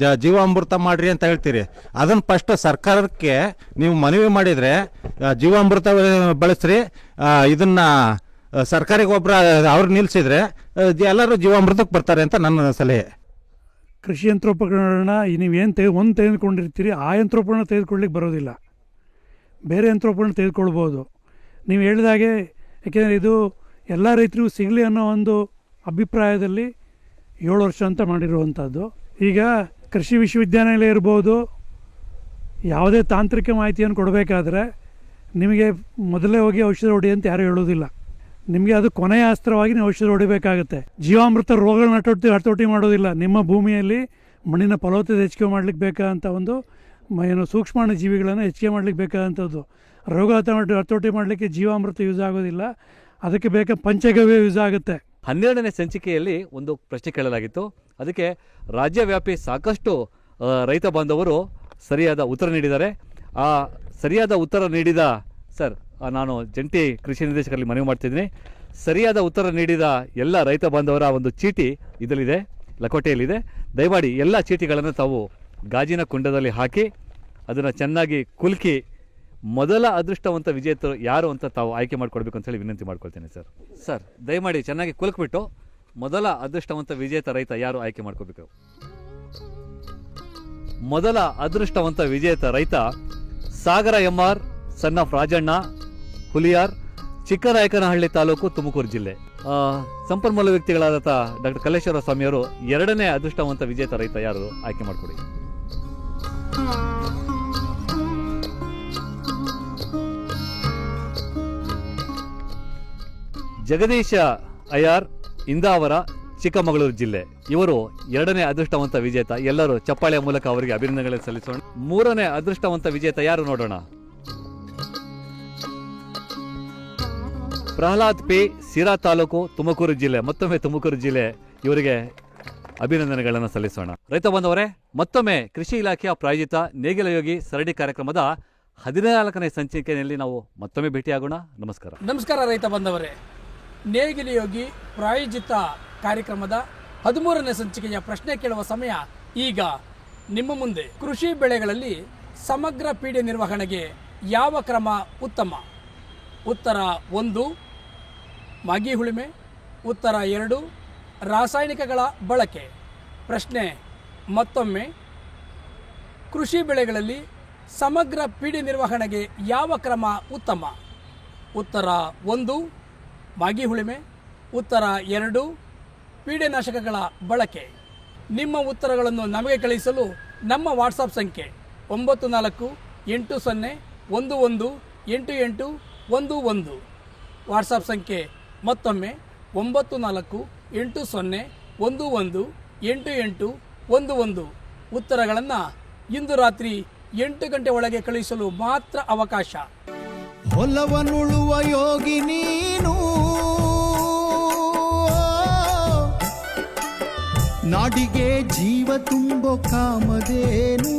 ಜ, ಜೀವಾಮೃತ ಮಾಡಿರಿ ಅಂತ ಹೇಳ್ತೀರಿ. ಅದನ್ನು ಫಸ್ಟ್ ಸರ್ಕಾರಕ್ಕೆ ನೀವು ಮನವಿ ಮಾಡಿದರೆ ಜೀವಾಮೃತ ಬಳಸ್ರಿ ಇದನ್ನು ಸರ್ಕಾರಿ ಗೊಬ್ಬರ ಅವ್ರು ನಿಲ್ಲಿಸಿದ್ರೆ ಎಲ್ಲರೂ ಜೀವಾಮೃತಕ್ಕೆ ಬರ್ತಾರೆ ಅಂತ ನನ್ನ ಸಲಹೆ. ಕೃಷಿ ಯಂತ್ರೋಪಕರಣ ನೀವೇನು ತೆಗೆ ಒಂದು ತೆಗೆದುಕೊಂಡಿರ್ತೀರಿ, ಆ ಯಂತ್ರೋಪಕರಣ ತೆಗೆದುಕೊಳ್ಳಿಕ್ಕೆ ಬರೋದಿಲ್ಲ. ಬೇರೆ ಯಂತ್ರೋಪಕರಣ ತೆಗೆದುಕೊಳ್ಬೋದು. ನೀವು ಹೇಳಿದಾಗೆ ಯಾಕೆಂದರೆ ಇದು ಎಲ್ಲ ರೈತರಿಗೂ ಸಿಗಲಿ ಅನ್ನೋ ಒಂದು ಅಭಿಪ್ರಾಯದಲ್ಲಿ ಏಳು ವರ್ಷ ಅಂತ ಮಾಡಿರುವಂಥದ್ದು. ಈಗ ಕೃಷಿ ವಿಶ್ವವಿದ್ಯಾನಿಲಯ ಇರ್ಬೋದು, ಯಾವುದೇ ತಾಂತ್ರಿಕ ಮಾಹಿತಿಯನ್ನು ಕೊಡಬೇಕಾದ್ರೆ ನಿಮಗೆ ಮೊದಲೇ ಹೋಗಿ ಔಷಧ ಹೊಡಿ ಅಂತ ಯಾರೂ ಹೇಳೋದಿಲ್ಲ ನಿಮಗೆ ಅದು ಕೊನೆಯ ಅಸ್ತ್ರವಾಗಿ ನೀವು ಔಷಧ ಹೊಡಿಬೇಕಾಗುತ್ತೆ. ಜೀವಾಮೃತ ರೋಗಗಳನ್ನ ಹತೋಟಿ ಹತೋಟಿ ಮಾಡೋದಿಲ್ಲ. ನಿಮ್ಮ ಭೂಮಿಯಲ್ಲಿ ಮಣ್ಣಿನ ಫಲವತ್ತತೆ ಹೆಚ್ಚಿಗೆ ಮಾಡ್ಲಿಕ್ಕೆ ಬೇಕಾದಂಥ ಒಂದು ಏನು ಸೂಕ್ಷ್ಮಾಣು ಜೀವಿಗಳನ್ನು ಹೆಚ್ಚಿಗೆ ಮಾಡ್ಲಿಕ್ಕೆ ಬೇಕಾದಂಥದ್ದು. ರೋಗ ಹತೋಟಿ ಮಾಡಲಿಕ್ಕೆ ಜೀವಾಮೃತ ಯೂಸ್ ಆಗೋದಿಲ್ಲ. ಅದಕ್ಕೆ ಬೇಕಾ ಪಂಚಗವ್ಯ ಯೂಸ್ ಆಗುತ್ತೆ. ಹನ್ನೆರಡನೇ ಸಂಚಿಕೆಯಲ್ಲಿ ಒಂದು ಪ್ರಶ್ನೆ ಕೇಳಲಾಗಿತ್ತು. ಅದಕ್ಕೆ ರಾಜ್ಯವ್ಯಾಪಿ ಸಾಕಷ್ಟು ರೈತ ಬಾಂಧವರು ಸರಿಯಾದ ಉತ್ತರ ನೀಡಿದ್ದಾರೆ. ಆ ಸರಿಯಾದ ಉತ್ತರ ನೀಡಿದ, ಸರ್ ನಾನು ಜಂಟಿ ಕೃಷಿ ನಿರ್ದೇಶಕರಲ್ಲಿ ಮನವಿ ಮಾಡ್ತಿದ್ದೀನಿ. ಸರಿಯಾದ ಉತ್ತರ ನೀಡಿದ ಎಲ್ಲ ರೈತ ಬಾಂಧವರ ಒಂದು ಚೀಟಿ ಇದರಲ್ಲಿದೆ, ಲಕೋಟೆಯಲ್ಲಿದೆ. ದಯಮಾಡಿ ಎಲ್ಲ ಚೀಟಿಗಳನ್ನು ತಾವು ಗಾಜಿನ ಕುಂಡದಲ್ಲಿ ಹಾಕಿ ಅದನ್ನು ಚೆನ್ನಾಗಿ ಕುಲ್ಕಿ ಮೊದಲ ಅದೃಷ್ಟವಂತ ವಿಜೇತರು ಯಾರು ಅಂತ ತಾವು ಆಯ್ಕೆ ಮಾಡಿಕೊಡ್ಬೇಕು ಅಂತ ಹೇಳಿ ವಿನಂತಿ ಮಾಡ್ಕೊಳ್ತೇನೆ ಸರ್. ಸರ್, ದಯಮಾಡಿ ಚೆನ್ನಾಗಿ ಕುಲ್ಕ್ಬಿಟ್ಟು ಮೊದಲ ಅದೃಷ್ಟವಂತ ವಿಜೇತ ರೈತ ಯಾರು ಆಯ್ಕೆ ಮಾಡ್ಕೋಬೇಕು? ಮೊದಲ ಅದೃಷ್ಟವಂತ ವಿಜೇತ ರೈತ ಸಾಗರ ಎಂ ಆರ್ ಸಣ್ಣ ರಾಜಣ್ಣ, ಹುಲಿಯಾರ್, ಚಿಕ್ಕರಾಯಕನಹಳ್ಳಿ ತಾಲೂಕು ತುಮಕೂರು ಜಿಲ್ಲೆ. ಸಂಪನ್ಮೂಲ ವ್ಯಕ್ತಿಗಳಾದ ಡಾಕ್ಟರ್ ಕಲ್ಲೇಶ್ವರ ಸ್ವಾಮಿಯವರು ಎರಡನೇ ಅದೃಷ್ಟವಂತ ವಿಜೇತ ರೈತ ಯಾರು ಆಯ್ಕೆ ಮಾಡಿಕೊಡಿ. ಜಗದೀಶ ಅಯ್ಯಾರ್, ಇಂದಾವರ, ಚಿಕ್ಕಮಗಳೂರು ಜಿಲ್ಲೆ. ಇವರು ಎರಡನೇ ಅದೃಷ್ಟವಂತ ವಿಜೇತ. ಎಲ್ಲರೂ ಚಪ್ಪಾಳೆಯ ಮೂಲಕ ಅವರಿಗೆ ಅಭಿನಂದನೆಗಳನ್ನು ಸಲ್ಲಿಸೋಣ. ಮೂರನೇ ಅದೃಷ್ಟವಂತ ವಿಜೇತ ಯಾರು ನೋಡೋಣ? ಪ್ರಹ್ಲಾದ್ ಪಿ, ಸಿರಾ ತಾಲೂಕು ತುಮಕೂರು ಜಿಲ್ಲೆ. ಮತ್ತೊಮ್ಮೆ ತುಮಕೂರು ಜಿಲ್ಲೆ ಇವರಿಗೆ ಅಭಿನಂದನೆಗಳನ್ನು ಸಲ್ಲಿಸೋಣ. ರೈತ ಬಂದವರೇ ಮತ್ತೊಮ್ಮೆ ಕೃಷಿ ಇಲಾಖೆಯ ಪ್ರಾಯೋಜಿತ ನೇಗಿಲ ಯೋಗಿ ಸರಣಿ ಕಾರ್ಯಕ್ರಮದ ಹದಿನಾಲ್ಕನೇ ಸಂಚಿಕೆಯಲ್ಲಿ ನಾವು ಮತ್ತೊಮ್ಮೆ ಭೇಟಿಯಾಗೋಣ. ನಮಸ್ಕಾರ. ನಮಸ್ಕಾರ ರೈತ ಬಂದವರೇ ನೇಗಿಲ ಯೋಗಿ ಪ್ರಾಯೋಜಿತ ಕಾರ್ಯಕ್ರಮದ ಹದಿಮೂರನೇ ಸಂಚಿಕೆಯ ಪ್ರಶ್ನೆ ಕೇಳುವ ಸಮಯ ಈಗ. ನಿಮ್ಮ ಮುಂದೆ ಕೃಷಿ ಬೆಳೆಗಳಲ್ಲಿ ಸಮಗ್ರ ಪೀಡೆ ನಿರ್ವಹಣೆಗೆ ಯಾವ ಕ್ರಮ ಉತ್ತಮ? ಉತ್ತರ ಒಂದು, ಮಾಗಿ ಹುಳಿಮೆ. ಉತ್ತರ ಎರಡು ರಾಸಾಯನಿಕಗಳ ಬಳಕೆ. ಪ್ರಶ್ನೆ. ಮತ್ತೊಮ್ಮೆ. ಕೃಷಿ ಬೆಳೆಗಳಲ್ಲಿ ಸಮಗ್ರ ಪೀಡೆ ನಿರ್ವಹಣೆಗೆ ಯಾವ ಕ್ರಮ ಉತ್ತಮ? ಉತ್ತರ ಒಂದು, ಮಾಗಿ ಹುಳಿಮೆ. ಉತ್ತರ ಎರಡು, ಪೀಡೆನಾಶಕಗಳ ಬಳಕೆ. ನಿಮ್ಮ ಉತ್ತರಗಳನ್ನು ನಮಗೆ ಕಳುಹಿಸಲು ನಮ್ಮ ವಾಟ್ಸಪ್ ಸಂಖ್ಯೆ ಒಂಬತ್ತು ನಾಲ್ಕು ಎಂಟು ಸೊನ್ನೆ ಒಂದು ಒಂದು ಎಂಟು ಎಂಟು ಒಂದು ಒಂದು. ವಾಟ್ಸಪ್ ಸಂಖ್ಯೆ ಮತ್ತೊಮ್ಮೆ ಒಂಬತ್ತು ನಾಲ್ಕು ಎಂಟು ಸೊನ್ನೆ ಒಂದು ಒಂದು ಎಂಟು ಎಂಟು ಒಂದು ಒಂದು ಉತ್ತರಗಳನ್ನು ಇಂದು ರಾತ್ರಿ ಎಂಟು ಗಂಟೆ ಒಳಗೆ ಕಳುಹಿಸಲು ಮಾತ್ರ ಅವಕಾಶ. ಹೊಲವನುಳುವ ಯೋಗಿ ನೀನು. ನಾಡಿಗೆ ಜೀವ ತುಂಬೋ ಕಾಮಧೇನು.